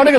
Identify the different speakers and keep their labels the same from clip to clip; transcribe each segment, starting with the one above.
Speaker 1: உனக்கு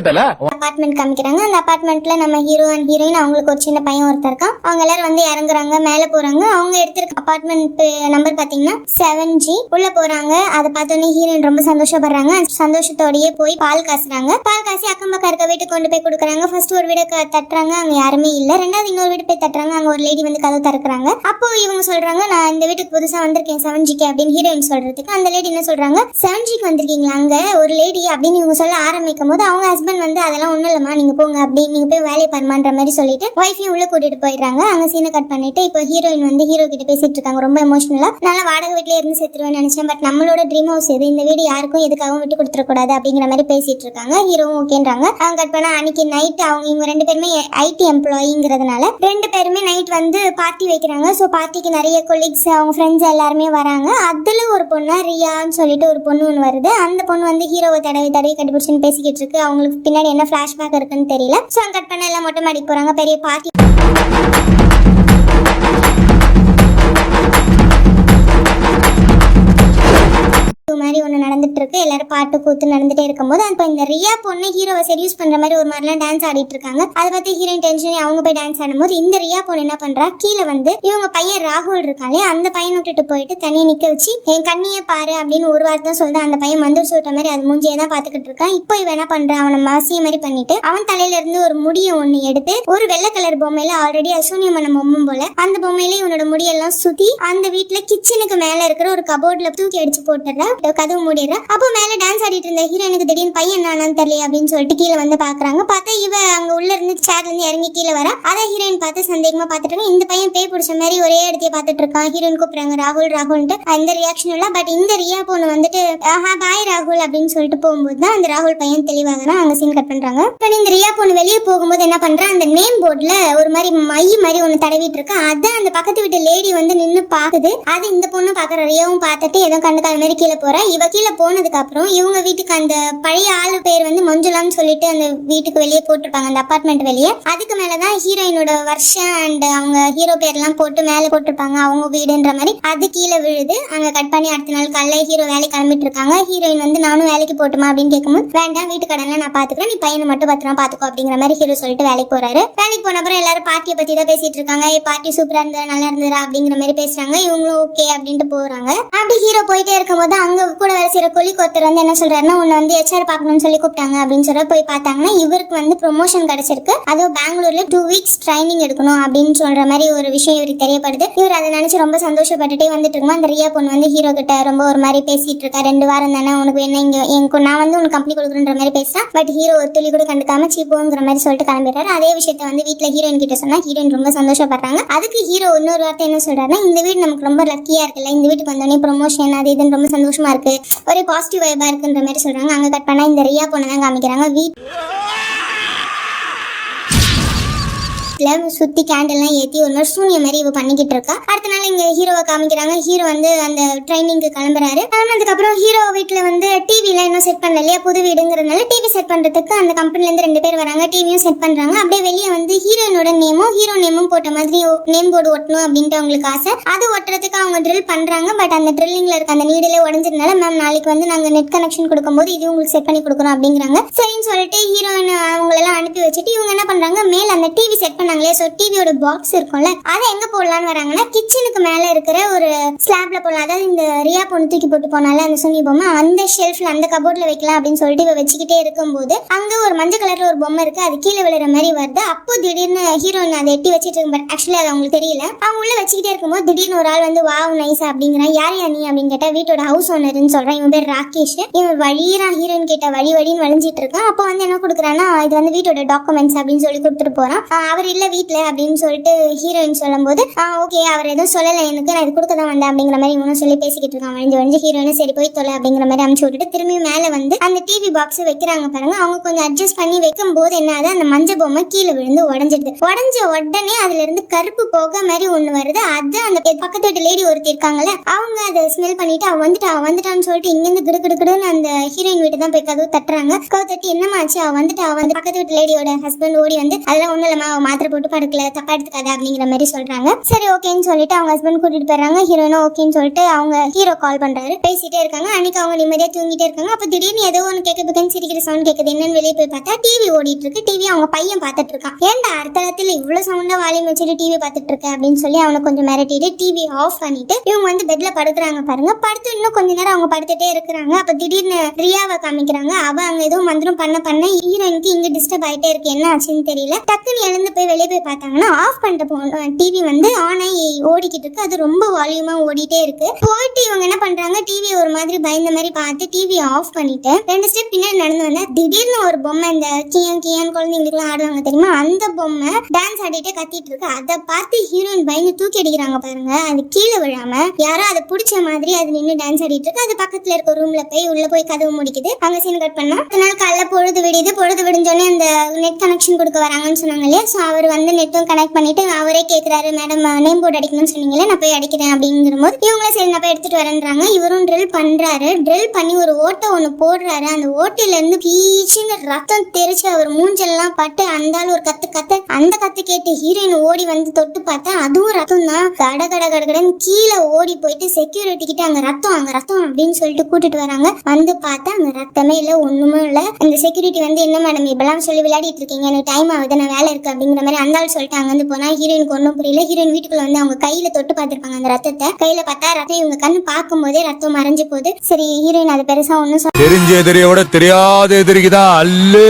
Speaker 2: அபார்ட்மெண்ட் காமிக்கிறாங்க. அந்த அபார்ட்மெண்ட்ல நம்ம ஹீரோ அண்ட் ஹீரோயின் அவங்களுக்கு ஒரு சின்ன பையன் ஒருத்தர் இருக்கான். அவங்க எல்லாரும் வந்து இறங்குறாங்க மேல போறாங்க. அவங்க எடுத்திருக்க அபார்ட்மெண்ட் நம்பர் பாத்தீங்கன்னா செவன் ஜி உள்ள போறாங்க. அதை பார்த்தோன்னே ஹீரோயின் ரொம்ப சந்தோஷப்படுறாங்க. சந்தோஷத்தோடயே போய் பால் காசுறாங்க. பால் காசி அக்கம் பக்கம் இருக்க வீட்டுக்கு கொண்டு போய் கொடுக்குறாங்க. ஃபர்ஸ்ட் ஒரு வீடு தட்டுறாங்க. அங்க யாருமே இல்ல. ரெண்டாவது இன்னொரு வீடு போய் தட்டுறாங்க. அங்க ஒரு லேடி வந்து கதவு திறக்கிறாங்க. அப்போ இவங்க சொல்றாங்க நான் இந்த வீட்டுக்கு புதுசா வந்திருக்கேன் செவன் ஜிக்கு அப்படின்னு ஹீரோயின் சொல்றதுக்கு. அந்த லேடி என்ன சொல்றாங்க செவன் ஜிக்கு வந்திருக்கீங்களா அங்க? ஒரு லேடி அப்படின்னு இவங்க சொல்ல ஆரம்பிக்கும் போது அவங்க ஹஸ்பண்ட் வந்து அதெல்லாம் ஒன்றும் இல்லைம்மா நீங்கள் போங்க அப்படி நீங்கள் போய் வேலையை பாருமான்ற மாதிரி சொல்லிட்டு ஒய்ஃபையும் உள்ளே கூட்டிட்டு போயிடுறாங்க. அங்கே சீனை கட் பண்ணிட்டு இப்போ ஹீரோயின் வந்து ஹீரோ கிட்ட பேசிட்டு இருக்காங்க. ரொம்ப எமோஷனலாக நல்லா வாடகை வீட்டிலே இருந்து செத்துருவேன் நினச்சேன். பட் நம்மளோட ட்ரீம் ஹவுஸ் இது இந்த வீடு யாருக்கும் எதுக்காகவும் விட்டு கொடுத்துடக்கூடாது அப்படிங்கிற மாதிரி பேசிட்டு இருக்காங்க. ஹீரோவும் ஓகேன்றாங்க அவங்க கட் பண்ணா அன்னைக்கு நைட் அவங்க இவங்க ரெண்டு பேருமே ஐடி எம்ப்ளாயிங்கிறதுனால ரெண்டு பேருமே நைட் வந்து பார்ட்டி வைக்கிறாங்க. ஸோ பார்ட்டிக்கு நிறைய கொலீக்ஸ் அவங்க ஃப்ரெண்ட்ஸ் எல்லாருமே வராங்க. அதில் ஒரு பொண்ணு ரியான்னு சொல்லிட்டு ஒரு பொண்ணு ஒன்று வருது. அந்த பொண்ணு வந்து ஹீரோவை தடவை தடவை கண்டுபிடிச்சுன்னு பேசிக்கிட்டு இருக்கு. அவங்களுக்கு பின்னாடி என்ன ஃபிளாஷ்பேக் இருக்குன்னு தெரியல. ஸோ கட் பண்ண எல்லாம் மட்டும் அடிக்க போகிறாங்க பெரிய பார்ட்டி மாதிரி ஒன்று நடந்துட்டு இருக்கு எல்லாரும் பாட்டு கூத்து நடந்துட்டே இருக்கும்போது அப்போ இந்த ரியா பொண்ணு ஹீரோவை செடியூஸ் பண்ற மாதிரி ஒரு மாதிரிலாம் டான்ஸ் ஆடிட்டு இருக்காங்க. அதை பார்த்து ஹீரோயின் டென்ஷன் அவங்க போய் டான்ஸ் ஆடும்போது இந்த ரியா பொண்ணு என்ன பண்றா? கீழே வந்து இவங்க பையன் ராகுல் இருக்காளே அந்த பையன் விட்டுட்டு போயிட்டு தனியா நிக்க வச்சு என் கண்ணியே பாரு அப்படின்னு ஒரு வார்த்தை தான் சொல்லுது. அந்த பையன் மந்தூர் சொல்ற மாதிரி அது மூஞ்சியே தான் பாத்துக்கிட்டு இருக்கான். இப்போ இவன் என்ன பண்றான்? அவனை மாசிய மாதிரி பண்ணிட்டு அவன் தலையில இருந்து ஒரு முடியை ஒண்ணு எடுத்து ஒரு வெள்ளை கலர் பொம்மையில ஆல்ரெடி அசூனியம் பண்ண பொம்மும் போல அந்த பொம்மையில இவனோட முடியெல்லாம் சுத்தி அந்த வீட்ல கிச்சனுக்கு மேல இருக்கிற ஒரு கபோர்ட்ல தூக்கி அடிச்சு போட்டுடுறா. கதவு மூடிடுறா. அப்போ மேல டான்ஸ் ஆடிட்டு இருந்த ஹீரோனுக்கு திடீர்னு பையன் நானான்னு தெரியல அப்படின்னு சொல்லிட்டு கீழே வந்து பாக்குறாங்க. பார்த்தா இவ அங்க உள்ள இருந்து சேர்ல இருந்து இறங்கி கீழே வர. அதை ஹீரோயின் பார்த்து சந்தேகமா பார்த்துட்டு இருக்காங்க. இந்த பையன் பேய் பிடிச்ச மாதிரி ஒரே இடத்தையே பார்த்துட்டு இருக்கான். ஹீரோயின் கூப்பிடுறாங்க ராகுல் ராகுல்ன்ட்டு. அந்த ரியாக்ஷன் இல்ல. பட் இந்த ரியா பொண்ணு வந்துட்டு ஆஹா பாய் ராகுல் அப்படின்னு சொல்லிட்டு போகும்போது தான் அந்த ராகுல் பையன் தெளிவாகிறான் அங்க சீன் கட் பண்றாங்க. இப்போ இந்த ரியா பொண்ணு வெளியே போகும்போது என்ன பண்றா? அந்த நேம் போர்டுல ஒரு மாதிரி மை மாதிரி ஒன்று தடவிட்டு இருக்கு. அதான் அந்த பக்கத்து வீட்டு லேடி வந்து நின்னு பாக்குது. அது இந்த பொண்ணு பாக்குற ரியாவும் பார்த்துட்டு ஏதோ கண்டுக்காத மாதிரி கீழே போறா. இவ கீழே போனதுக்கு அப்புறம் இவங்க வீட்டுக்கு அந்த பழைய ஆளு பேர் வந்து மஞ்சுளான்னு சொல்லிட்டு அந்த வீட்டுக்கு வெளியே போட்டிருப்பாங்க அந்த அப்பார்ட்மெண்ட் வெளியே. அதுக்கு மேலதான் ஹீரோயினோட வருஷம் அண்ட் அவங்க ஹீரோ பேர்லாம் போட்டு மேல போட்டிருப்பாங்க அவங்க வீடுன்ற மாதிரி. அது கீழே விழுது. அங்க கட் பண்ணி அடுத்த நாள் காலைல ஹீரோ வேலைக்கு கிளம்பிட்டு இருக்காங்க ஹீரோயின் வந்து நானும் வேலைக்கு போட்டுமா? அப்படின்னு கேட்கும்போது வேண்டாம் வீட்டு கடன்ல நான் பாத்துக்கிறேன். நீ பையனை மட்டும் பத்திரமா பாத்துக்கோ அப்படிங்கிற மாதிரி ஹீரோ சொல்லிட்டு வேலைக்கு போறாரு. வேலைக்கு போன அப்புறம் எல்லாரும் பார்ட்டியை பத்தி தான் பேசிட்டு இருக்காங்க. ஏ பார்ட்டி சூப்பரா இருந்தா நல்லா இருந்ததா அப்படிங்கிற மாதிரி பேசுறாங்க. இவங்களும் ஓகே அப்படின்ட்டு போறாங்க. அப்படி ஹீரோ போயிட்டே இருக்கும்போது அங்க கூட வேலை செய்யற கொலி ஒருத்தர் வந்து என்ன சொல்றாருன்னா உன்னை வந்து ஹெச்ஆர் பார்க்கணும்னு சொல்லி கூப்பிட்டாங்க. அப்படின்னு சொல்லி போய் பார்த்தாங்கன்னா இவருக்கு வந்து ப்ரொமோஷன் கிடைச்சிருக்கு. அதுவும் பெங்களூர்ல டூ வீக்ஸ் ட்ரைனிங் எடுக்கணும் அப்படின்னு சொல்ற மாதிரி ஒரு விஷயம் இவருக்கு தெரியப்படுது. இவர் அதை நினைச்சு ரொம்ப சந்தோஷப்பட்டுட்டே வந்துட்டு இருக்கோம் அந்த ரியா பொண்ணு வந்து ஹீரோ கிட்ட ரொம்ப ஒரு மாதிரி பேசிட்டு இருக்கா ரெண்டு வாரம் தானே உனக்கு என்ன இங்க எனக்கு நான் வந்து உனக்கு கம்பெனி கொடுக்குற மாதிரி பேசுறேன் பட் ஹீரோ ஒரு துளி கூட கண்டுக்காம சீப்போங்கிற மாதிரி சொல்லிட்டு கிளம்பிடுறாரு. அதே விஷயத்த வந்து வீட்டுல ஹீரோயின் கிட்ட சொன்னா ஹீரோயின் ரொம்ப சந்தோஷப்படுறாங்க. அதுக்கு ஹீரோ இன்னொரு வார்த்தை என்ன சொல்றாருன்னா இந்த வீடு நமக்கு ரொம்ப லக்கியா இருக்குல்ல இந்த வீட்டுக்கு வந்தோடனே ப்ரொமோஷன் அது இதுன்னு ரொம்ப சந்தோஷமா இருக்கு ஒரு பாசிட்டிவ் வைபா இருக்குன்ற மாதிரி சொல்றாங்க. அங்க கட் பண்ணா இந்த ரியா பொண்ணு தான் காமிக்கிறாங்க. வீட் வீட்ல சுத்தி கேண்டல்லாம் ஏத்தி ஒரு மாதிரி சூனிய மாதிரி இவ பண்ணிக்கிட்டு இருக்கா. அடுத்த நாள் இங்க ஹீரோவை காமிக்கிறாங்க. ஹீரோ வந்து அந்த ட்ரைனிங்க்கு கிளம்புறாரு. கிளம்புனதுக்கப்புறம் ஹீரோ வீட்ல வந்து டிவி எல்லாம் இன்னும் செட் பண்ணல இல்லையா? புது வீடுங்கிறதுனால டிவி செட் பண்றதுக்கு அந்த கம்பெனில இருந்து ரெண்டு பேர் வராங்க. டிவியும் செட் பண்றாங்க. அப்படியே வெளியே வந்து ஹீரோயினோட நேமும் ஹீரோ நேமும் போட்ட மாதிரி நேம் போர்டு ஒட்டணும் அப்படின்ட்டு அவங்களுக்கு ஆசை. அது ஒட்டுறதுக்கு அவங்க ட்ரில் பண்றாங்க. பட் அந்த ட்ரில்லிங்ல இருக்க அந்த நீடிலே உடஞ்சதுனால மேம் நாளைக்கு வந்து நாங்க நெட் கனெக்ஷன் கொடுக்கும்போது இது உங்களுக்கு செட் பண்ணி கொடுக்குறோம் அப்படிங்கிறாங்க. சரின்னு சொல்லிட்டு ஹீரோயின் அவங்களெல்லாம் அனுப்பி வச்சுட்டு இவங்க என்ன பண்றாங்க? மேல அந்த டிவி செட் சொன்னாங்களே ஸோ டிவியோட பாக்ஸ் இருக்கும்ல அதை எங்க போடலான்னு வராங்கன்னா கிச்சனுக்கு மேல இருக்கிற ஒரு ஸ்லாப்ல போடலாம். அதாவது இந்த ரியா பொண்ணு தூக்கி போட்டு போனால அந்த சுனி பொம்மை அந்த ஷெல்ஃப்ல அந்த கபோர்ட்ல வைக்கலாம் அப்படின்னு சொல்லிட்டு இவ வச்சுக்கிட்டே இருக்கும்போது அங்க ஒரு மஞ்சள் கலர்ல ஒரு பொம்மை இருக்கு. அது கீழே விழுற மாதிரி வருது. அப்போ திடீர்னு ஹீரோயின் அதை எட்டி வச்சிட்டு இருக்கும் பட் ஆக்சுவலி அது அவங்களுக்கு தெரியல. அவங்க உள்ள வச்சுக்கிட்டே இருக்கும்போது திடீர்னு ஒரு ஆள் வந்து வாவ் நைஸ் அப்படிங்கிறான் யார் யா நீ? அப்படின்னு கேட்டா வீட்டோட ஹவுஸ் ஓனர்னு சொல்றான். இவன் பேர் ராகேஷ். இவன் வழியிறான் ஹீரோயின் கிட்ட வழி வழின்னு வழிஞ்சிட்டு இருக்கான். அப்போ வந்து என்ன கொடுக்குறான்னா இது வந்து வீட்டோட டாக்குமெண்ட்ஸ் அப்படின்னு சொல்லி கொடுத்துட்டு போறான். அவர் இல்ல வீட்டில் அப்படின்னு சொல்லிட்டு ஹீரோயின் சொல்லும்போது ஓகே அவர் எதுவும் சொல்லலை எனக்கு நான் இது கொடுக்க தான் வந்தேன் அப்படிங்கிற மாதிரி இவனும் சொல்லி பேசிக்கிட்டு இருக்கான். வழிஞ்சு வழிஞ்சு ஹீரோயினும் சரி போய் தொலை அப்படிங்கிற மாதிரி அனுப்பிச்சு விட்டுட்டு திரும்பி மேல வந்து அந்த டிவி பாக்ஸ் வைக்கிறாங்க பாருங்க. அவங்க கொஞ்சம் அட்ஜஸ்ட் பண்ணி வைக்கும் போது என்ன ஆகுது? அந்த மஞ்சள் பொம்மை கீழே விழுந்து உடஞ்சிடுது. உடஞ்ச உடனே அதுல இருந்து கருப்பு போக மாதிரி ஒண்ணு வருது. அது அந்த பக்கத்து வீட்டு லேடி ஒருத்தி இருக்காங்கல்ல அவங்க அதை ஸ்மெல் பண்ணிட்டு அவ வந்துட்டா வந்துட்டான்னு சொல்லிட்டு இங்க இருந்து கிடு கிடு அந்த ஹீரோயின் வீட்டு தான் போய் கதவு தட்டுறாங்க. கதவு தட்டி என்னமாச்சு அவ வந்துட்டு அவன் வந்து பக்கத்து வீட்டு லேடியோட ஹஸ்பண்ட் ஓடி வந்து அதெல்லாம் ஒண்ணும் அவன் அவ மாத்திரை போட்டு படுக்கல தப்பா எடுத்துக்காத அப்படிங்கிற மாதிரி சொல்றாங்க. சரி ஓகேன்னு சொல்லிட்டு அவங்க ஹஸ்பண்ட் கூட்டிட்டு போறாங்க ஹீரோனா ஓகேன்னு சொல்லிட்டு அவங்க ஹீரோ கால் பண்றாரு. பேசிட்டே இருக்காங்க. அன்னைக்கு அவங்க நிம்மதியா தூங்கிட்டே இருக்காங்க. அப்ப திடீர்னு ஏதோ ஒன்று கேட்க பக்கம் சிரிக்கிற சவுண்ட் கேட்குது என்னன்னு வெளியே போய் பார்த்தா டிவி ஓடிட்டு இருக்கு. டிவி அவங்க பையன் பார்த்துட்டு இருக்கான். ஏன்டா அர்த்தத்தில் இவ்வளவு சவுண்டா வாலியம் வச்சுட்டு டிவி பார்த்துட்டு இருக்க அப்படின்னு சொல்லி அவனை கொஞ்சம் மிரட்டிட்டு டிவி ஆஃப் பண்ணிட்டு இவங்க வந்து பெட்ல படுக்கிறாங்க பாருங்க. படுத்து இன்னும் கொஞ்ச நேரம் அவங்க படுத்துட்டே இருக்கிறாங்க. அப்ப திடீர்னு ரியாவை காமிக்கிறாங்க. அவ அங்க ஏதோ மந்திரம் பண்ண பண்ண ஹீரோயினுக்கு இங்க டிஸ்டர்ப் ஆயிட்டே இருக்கு. என்ன ஆச்சுன்னு தெரியல. டக்குன்னு எழுந்து போய் வெளியே போய் பார்த்தாங்கன்னா ஆஃப் பண்ணிட்டு போ டிவி வந்து ஆன் ஆகி ஓடிக்கிட்டு இருக்கு. அது ரொம்ப வால்யூமா ஓடிட்டே இருக்கு. போயிட்டு இவங்க என்ன பண்றாங்க டிவி ஒரு மாதிரி பயந்த மாதிரி பார்த்து டிவி ஆஃப் பண்ணிட்டு ரெண்டு ஸ்டெப் பின்னாடி நடந்து வந்தா திடீர்னு ஒரு பொம்மை இந்த கியன் கியன் குழந்தைங்களுக்குலாம் ஆடுவாங்க தெரியுமா? அந்த பொம்மை டான்ஸ் ஆடிட்டே கத்திட்டு இருக்கு. அதை பார்த்து ஹீரோயின் பயந்து தூக்கி அடிக்கிறாங்க பாருங்க. அது கீழே விழாம யாரோ அதை பிடிச்ச மாதிரி அது நின்று டான்ஸ் ஆடிட்டு இருக்கு. அது பக்கத்துல இருக்க ரூம்ல போய் உள்ள போய் கதவு முடிக்குது அங்க சீன் கட் பண்ணா அதனால காலைல பொழுது விடியுது. பொழுது விடிஞ்சோடனே அந்த நெட் கனெக்ஷன் கொடுக்க வராங்கன்னு சொன்னாங்க இல்லையா? ஸோ அவர் வந்து நெட்டும் கனெக்ட் பண்ணிட்டு அவரே கேட்குறாரு மேடம் நேம் போர்டு அடிக்கணும்னு சொன்னீங்களே நான் போய் அடிக்கிறேன் அப்படிங்கிற போது இவங்களும் சரி நான் போய் எடுத்துட்டு வரேன்றாங்க. இவரும் ட்ரில் பண்றாரு. ட்ரில் பண்ணி ஒரு ஓட்டை ஒன்று போடுறாரு. அந்த ஓட்டையில இருந்து பீச்சுன்னு ரத்தம் தெரிச்சு அவர் மூஞ்செல்லாம் பட்டு அந்த ஆள் ஒரு கத்து கத்து அந்த கத்து கேட்டு ஹீரோயின் ஓடி வந்து தொட்டு பார்த்தா அதுவும் ரத்தம் தான். கட கட கடகடன் கீழே ஓடி போயிட்டு செக்யூரிட்டி கிட்ட அங்க ரத்தம் அங்க ரத்தம் அப்படின்னு சொல்லிட்டு கூட்டிட்டு வராங்க. வந்து பார்த்தா அங்க ரத்தமே இல்லை ஒண்ணுமே இல்லை. அந்த செக்யூரிட்டி வந்து என்ன மேடம் இப்பெல்லாம் சொல்லி விளையாடிட்டு இருக்கீங்க எனக்கு டைம் ஆகுது நான் வேலை இருக்கு அப்படிங்கிற மாதிரி அந்த ஆள் சொல்லிட்டு அங்க வந்து போனா ஹீரோயினுக்கு ஒன்றும் புரியல. ஹீரோயின் வீட்டுக்குள்ள வந்து அவங்க கையில தொட்டு பார்த்திருப்பாங்க அந்த ரத்தத்தை. கையில பார்த்தா ரத்தம் இவங்க கண்ணு பார்க்கும் போதே ரத்தம் மறைஞ்சு போகுது. சரி ஹீரோயின் அது பெருசா ஒன்றும்
Speaker 1: தெரிஞ்ச எதிரியை விட தெரியாத எதிரிக்கு தான் அல்லு.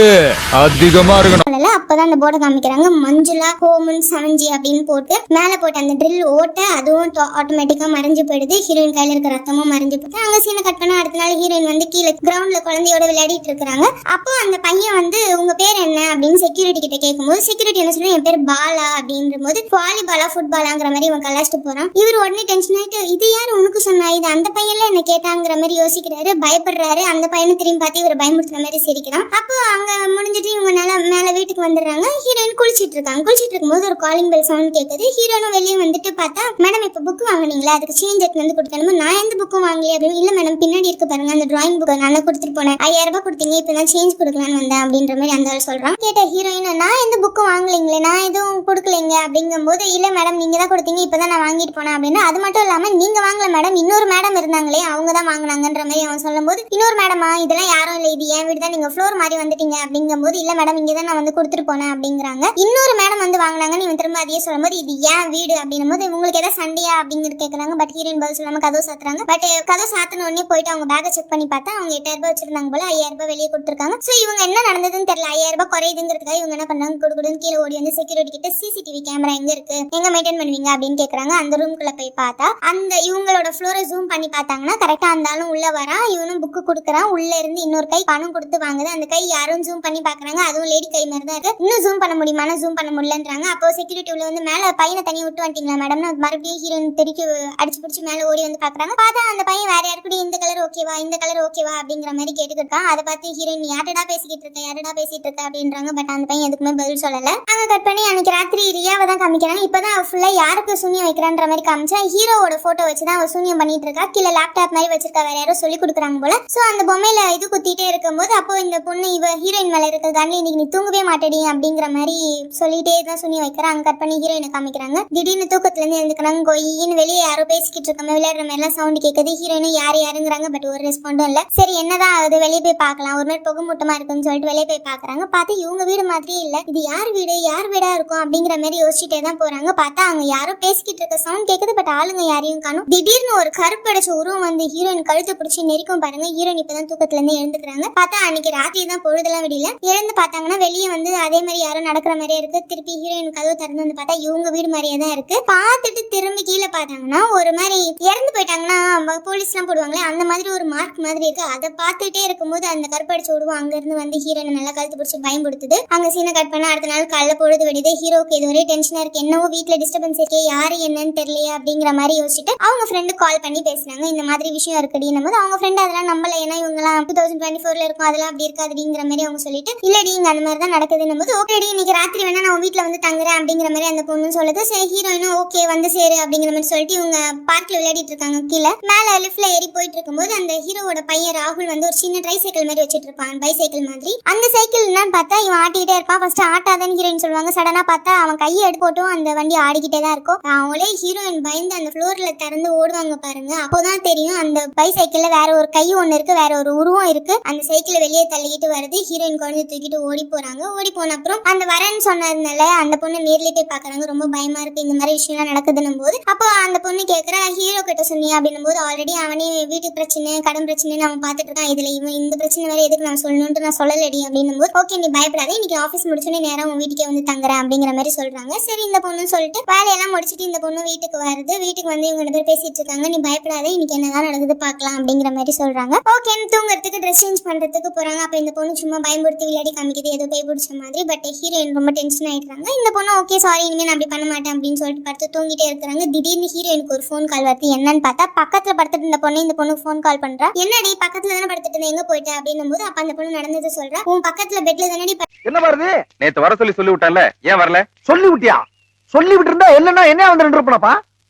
Speaker 1: அதிகமா இருக்கணும்.
Speaker 2: அப்பதான் அந்த போர்டை காமிக்கிறாங்க. மஞ்சுளா ஹோமன் செவன்ஜி அப்படின்னு போட்டு மேல போட்டு அந்த ட்ரில் ஓட்ட அதுவும் ஆட்டோமேட்டிக்கா மறைஞ்சு போயிடுது. ஹீரோயின் கையில இருக்க ரத்தமும் மறைஞ்சு போயிட்டு அங்க சீனை கட் பண்ணா அடுத்த நாள் ஹீரோயின் வந்து கீழே கிரவுண்ட்ல குழந்தையோட விளையாடிட்டு இருக்காங்க அப்போ அந்த பையன் வந்து உங்க பேர் என்ன? அப்படின்னு செக்யூரிட்டி கிட்ட கேட்கும்போது செக்யூரிட்டி என்ன சொல்லுங்க என் பேர் பாலா அப்படின்ற போது வாலிபாலா ஃபுட்பாலாங்கிற மாதிரி இவன் கலாச்சிட்டு போறான். இவர் உடனே டென்ஷன் ஆயிட்டு இது யார் உனக்கு சொன்னா? இது அந்த பையன்ல என்ன கேட்டாங்கிற மாதிரி யோசிக்கிறாரு பயப்படுறாரு. அந்த பையனை திரும்பி பார்த்து இவர் பயமுறுத்துற மாதிரி சிரிக்கிறான். அப்போ அங்க முடிஞ்சிட்டு இவங்க மேல மேல வீட்டுக்கு வந்துடுறாங்க. ஹீரோயின் குளிச்சிட்டு இருக்காங்க. குளிச்சிட்டு இருக்கும்போது ஒரு காலிங் பெல் சவுண்ட் கேட்குது ஹீரோனும் வெளியே வந்துட்டு பார்த்தா மேடம் இப்போ புக் வாங்குனீங்களா? அதுக்கு சேஞ்ச் எடுத்து வந்து கொடுக்கணும்? நான் எந்த புக்கும் வாங்கலையே அப்படின்னு. இல்ல மேடம் பின்னாடி இருக்கு பாருங்க. அந்த டிராயிங் புக்கை நான் கொடுத்துட்டு போனேன். ஐயாயிரம் ரூபாய் கொடுத்தீங்க. இப்போ நான் சேஞ்ச் கொடுக்கலான்னு வந்தேன். அப்படின்ற மாதிரி அந்த ஆள் சொல்றான். கேட்ட ஹீரோயின் நான் எந்த புக்கும் வாங்கலீங்களே நான் எதுவும் கொடுக்கலைங்க. அப்படிங்கும்போது இல்ல மேடம் நீங்க தான் கொடுத்தீங்க இப்பதான் நான் வாங்கிட்டு போனேன். அப்படின்னா அது மட்டும் இல்லாம நீங்க வாங்கல மேடம் இன்னொரு மேடம் இருந்தாங்களே அவங்க தான் வாங்கினாங்கன்ற மாதிரி அவன் சொல்லும்போது இன்னொரு மேடமா இதெல்லாம் யாரும் இல்லை இது என் வீடு தான் நீங்க ஃப்ளோர் மாதிரி வந்துட்டீங்க. அப்படிங்கும்போது இல்ல மேடம் இங்க தான் நான் வந்து கொடுத்துட்டு போனேன் அப்படிங்கிறாங்க. இன்னொரு மேடம் வந்து வாங்கினாங்கன்னு இவன் திரும்ப அதையே சொல்லும்போது இது ஏன் வீடு அப்படின்னும் போது உங்களுக்கு ஏதாவது சண்டையா? அப்படிங்கிறது கேட்குறாங்க பட் ஹீரோயின் பதில் சொல்லாம கதவு சாத்துறாங்க. பட் கதவு சாத்தின உடனே போயிட்டு அவங்க பேக்கை செக் பண்ணி பார்த்தா அவங்க எட்டாயிரம் ரூபாய் வச்சிருந்தாங்க போல ஐயாயிரம் ரூபாய் வெளியே கொடுத்துருக்காங்க. ஸோ இவங்க என்ன நடந்ததுன்னு தெரியல. ஐயாயிரம் ரூபாய் குறையுதுங்கிறதுக்காக இவங்க என்ன பண்ணாங்க? கொடுக்குடுன்னு கீழே ஓடி வந்து செக்யூரிட்டி கிட்ட சிசிடிவி கேமரா எங்க இருக்கு? எங்க மெயின்டைன் பண்ணுவீங்க அப்படின்னு கேக்குறாங்க. அந்த ரூம்குள்ள போய் பார்த்தா அந்த இவங்களோட ஃப்ளோரை ஜூம் பண்ணி பார்த்தாங்கன்னா கரெக்டா இருந்தாலும் உள்ள வரா இவனும் புக்கு கொடுக்குறான் உள்ள இருந்து இன்னொரு கை பணம் கொடுத்து வாங்குது. அந்த கை யாரும் ஜூம் பண்ணி பாக்குறாங்க அதுவும் லேடி கை மாதிரி தான் இருக்கு. இன்னும் ஜூம் பண்ண முடியுமா? ஜூம் பண்ண முடியலன்றாங்க. அப்போ செக்யூரிட்டி உள்ள வந்து மேல பையனை தனியா விட்டு வந்துட்டீங்களா மேடம் மறுபடியும் ஹீரோயின் திருக்கி அடிச்சு பிடிச்சி மேல ஓடி வந்து பாக்குறாங்க பார்த்தா அந்த பையன் வேற யாரு கூட இந்த கலர் ஓகேவா இந்த கலர் ஓகேவா அப்படிங்கிற மாதிரி கேட்டுக்கிட்டு இருக்கான். அதை பார்த்து ஹீரோயின் யார்டா பேசிக்கிட்டு இருக்க? யார்டா பேசிட்டு இருக்க? அப்படின்றாங்க. பட் அந்த பையன் எதுக்குமே பதில் சொல்லல. அங்க கட் பண்ணி அன்னைக்கு ராத்திரி ரியாவை தான் காமிக்கிறாங்க. இப்பதான் அவள் ஃபுல்லா யாருக்கு சூனியம் வைக்கிறான்ற மாதிரி காமிச்சா ஹீரோவோட ஃபோட்டோ வச்சு தான் அவள் சூனியம் பண்ணிட்டு இருக்கா. கீழே லேப்டாப் மாதிரி வச்சிருக்கா வேற யாரோ சொல்லி கொடுக்குறாங்க போல. சோ அந்த பொம்மையில இது குத்திட்டே இருக்கும்போது அப்போ இந்த பொண்ணு இவ ஹீரோயின் மேல இருக்க கண்ணு இன்னைக்கு நீ தூங்கவே மாட்டேடி அப்படிங்கிற மாதிரி சொல்லிட்டே தான் சுனி வைக்கிறா. அங்கே கட் பண்ணி ஹீரோயினை காமிக்கிறாங்க. திடீர்னு தூக்கத்துல இருந்து எழுந்துக்கிறாங்க. கொய்யின்னு வெளியே யாரோ பேசிக்கிட்டு இருக்காம விளையாடுற மாதிரி எல்லாம் சவுண்ட் கேட்குது. ஹீரோயினும் யார் யாருங்கிறாங்க பட் ஒரு ரெஸ்பாண்டும் இல்ல. சரி என்னதான் ஆகுது? வெளியே போய் பார்க்கலாம். ஒரு மாதிரி புகை மூட்டமா இருக்குன்னு சொல்லிட்டு வெளியே போய் பாக்குறாங்க பார்த்து இவங்க வீடு மாதிரியே இல்ல. இது யார் வீடு? யார் வீடா இருக்கும்? அப்படிங்கிற மாதிரி யோசிச்சுட்டே தான் போறாங்க. பார்த்தா அங்க யாரோ பேசிக்கிட்டு இருக்க சவுண்ட் கேக்குது பட் ஆளுங்க யாரையும் காணும். திடீர்னு ஒரு கருப்படைச்ச உருவம் வந்து ஹீரோயின் கழுத்தை பிடிச்சி நெரிக்கும் பாருங்க. ஹீரோயின் இப்பதான் தூக்கத்துல இருந்து எழுந்துக்கிறாங்க. பார்த்தா அன்னைக்கு ராத்திரி தான் பொழுதெல்லாம் விடல இறந்து பார்த்தாங்கன்னா வெளியே வந்து அதே மாதிரி யாரோ நடக்கிற மாதிரியே இருக்கு. திருப்பி ஹீரோயின் கதவு திறந்து வந்து பார்த்தா இவங்க வீடு மாதிரியே தான் இருக்கு. பார்த்துட்டு திரும்பி கீழே பார்த்தாங்கன்னா ஒரு மாதிரி இறந்து போயிட்டாங்கன்னா போலீஸ் எல்லாம் போடுவாங்களே அந்த மாதிரி ஒரு மார்க் மாதிரி இருக்கு. அதை பார்த்துட்டே இருக்கும்போது அந்த கருப்படிச்சு விடுவோம் அங்க இருந்து வந்து ஹீரோனை நல்லா கழுத்து பிடிச்சி பயன்படுத்துது. அங்க சீனை கட் பண்ண அடுத்த நாள் காலைல பொழுது வெடிது ஹீரோக்கு இது ஒரே டென்ஷனா இருக்கு. என்னவோ வீட்ல டிஸ்டர்பன்ஸ் இருக்கே யாரு என்னன்னு தெரியலையே அப்படிங்கிற மாதிரி யோசிச்சுட்டு அவங்க ஃப்ரெண்டு கால் பண்ணி பேசினாங்க. இந்த மாதிரி விஷயம் இருக்குடின்னும் போது அவங்க ஃப்ரெண்ட் அதெல்லாம் நம்மள ஏன்னா இவங்கலாம் டூ தௌசண்ட் டுவெண்ட்டி ஃபோர்ல இருக்கும் அதெல்லாம் அப்படி இருக்காதுடிங்கிற மாதிரி அவங்க சொல்லிட்டு இல்லடி இங்க அந்த மாதிரி தான் நடக்குதுன்னு போது ஓகேடி இன்னைக்கு ராத்திரி வேணா நான் உன் வந்து தங்குறேன் அப்படிங்கிற மாதிரி அந்த பொண்ணு சொல்லுது. சரி ஹீரோயினும் ஓகே வந்து சேரு அப்படிங்கிற மாதிரி சொல்லிட்டு இவங்க பார்க்ல விளையாடிட்டு இருக்காங்க. கீழே மேல லிஃப்ட்ல ஏறி போயிட்டு இருக்கும்போது அந்த ஹீரோவோட பையன் ராகுல் வந்து ஒரு சின்ன ட்ரை சைக்கிள் மாதிரி வச்சிட்டு இருப்பான் பைசைக்கிள் மாதிரி. அந்த சைக்கிள் என்னன்னு பார்த்தா இவன் ஆட்டிக்கிட்டே இருப்பான். ஃபர்ஸ்ட் ஆட்டாதன்னு ஹீரோயின் சொல்லுவாங்க. சடனா பார்த்தா அவன் கையை எடுத்து போட்டும் அந்த வண்டி ஆடிக்கிட்டே தான் இருக்கும். அவங்களே ஹீரோயின் பயந்து அந்த ஃப்ளோர்ல திறந்து ஓடுவாங்க பாருங்க. அப்போதான் தெரியும் அந்த பைசைக்கிள்ல வேற ஒரு கை ஒன்னு இருக்கு வேற ஒரு உருவம் இருக்கு. அந்த சைக்கிளை வெளியே தள்ளிக்கிட்டு வருது. ஹீரோயின் குழந்தை தூக்கிட்டு ஓடி போறாங்க. ஓடி போன அப்புறம் அந்த வரேன்னு சொன்னதுனால அந்த பொண்ணு நேர்லயே போய் பாக்குறாங்க ரொம்ப பயமா இருக்கு. இந்த மாதிரி விஷயம்லாம் நடக்குதுன்னும் போது அப்போ அந்த பொண்ணு கேக்குறா ஹீரோ கிட்ட சொன்னியா? அப்படின்னும் போது ஆல்ரெடி அவனே வீட்டு பிரச்சனை கடன் பிரச்சனை அவன் பார்த்துட்டு இருக்கான். இதுல இவன் இந்த பிரச்சனை வேற எதுக்கு நான் சொல்லணும்னு நான் சொல்லலடி அப்படின்னும் போது ஓகே நீ பயப்படாத. இன்னைக்கு ஆஃபீஸ் முடிச்சோடனே நேரம் உன் வீட்டுக்கே வந்து தங்குறேன் அப்படிங்கிற மாதிரி சொல்றாங்க. சரி இந்த பொண்ணு சொல்லிட்டு வேலையெல்லாம் முடிச்சிட்டு இந்த பொண்ணு வீட்டுக்கு வருது. வீட்டுக்கு வந்து இவங்க ரெண்டு பேர் பேசிட்டு இருக்காங்க. நீ பயப்படாத. இன்னைக்கு என்னதான் நடக்குது பார்க்கலாம் அப்படிங்கிற மாதிரி சொல்றாங்க. ஓகேன்னு தூங்குறதுக்கு ட்ரெஸ் சேஞ்ச் பண்றதுக்கு போறாங்க அப்ப இந்த பொண்ணு சும்மா பயமுறுத்தி விளையாடி காமிக்குது ஏதோ பேய் பிடிச்ச மாதிரி. பட் ஹீரோயின் ரொம்ப டென்ஷன் ஆயிடுறாங்க. இந்த பொண்ணு ஓகே சாரி இனிமே நான் அப்படி பண்ண மாட்டேன் அப்படின்னு சொல்லிட்டு படுத்து தூங்கிட்டே இருக்கிறாங்க. திடீர்னு ஹீரோயினுக்கு ஒரு ஃபோன் கால் வருது. என்னன்னு பார்த்தா பக்கத்துல படுத்துட்டு இருந்த பொண்ணு இந்த பொண்ணு ஃபோன் கால் பண்றா? என்னடி பக்கத்துல தானே படுத்துட்டு இருந்த எங்க போயிட்ட? அப்படின்னும் போது அப்ப அந்த பொண்ணு நடந்தது சொல்றா. உன் பக்கத்துல பெட்ல தானடி
Speaker 3: என்ன வருது
Speaker 4: நேத்து வர சொல்லி சொல்லி விட்டான்ல. ஏன் வரல?
Speaker 3: சொல்லி விட்டியா? சொல்லி விட்டு இருந்தா என்னன்னா என்ன வந்து ரெண்டு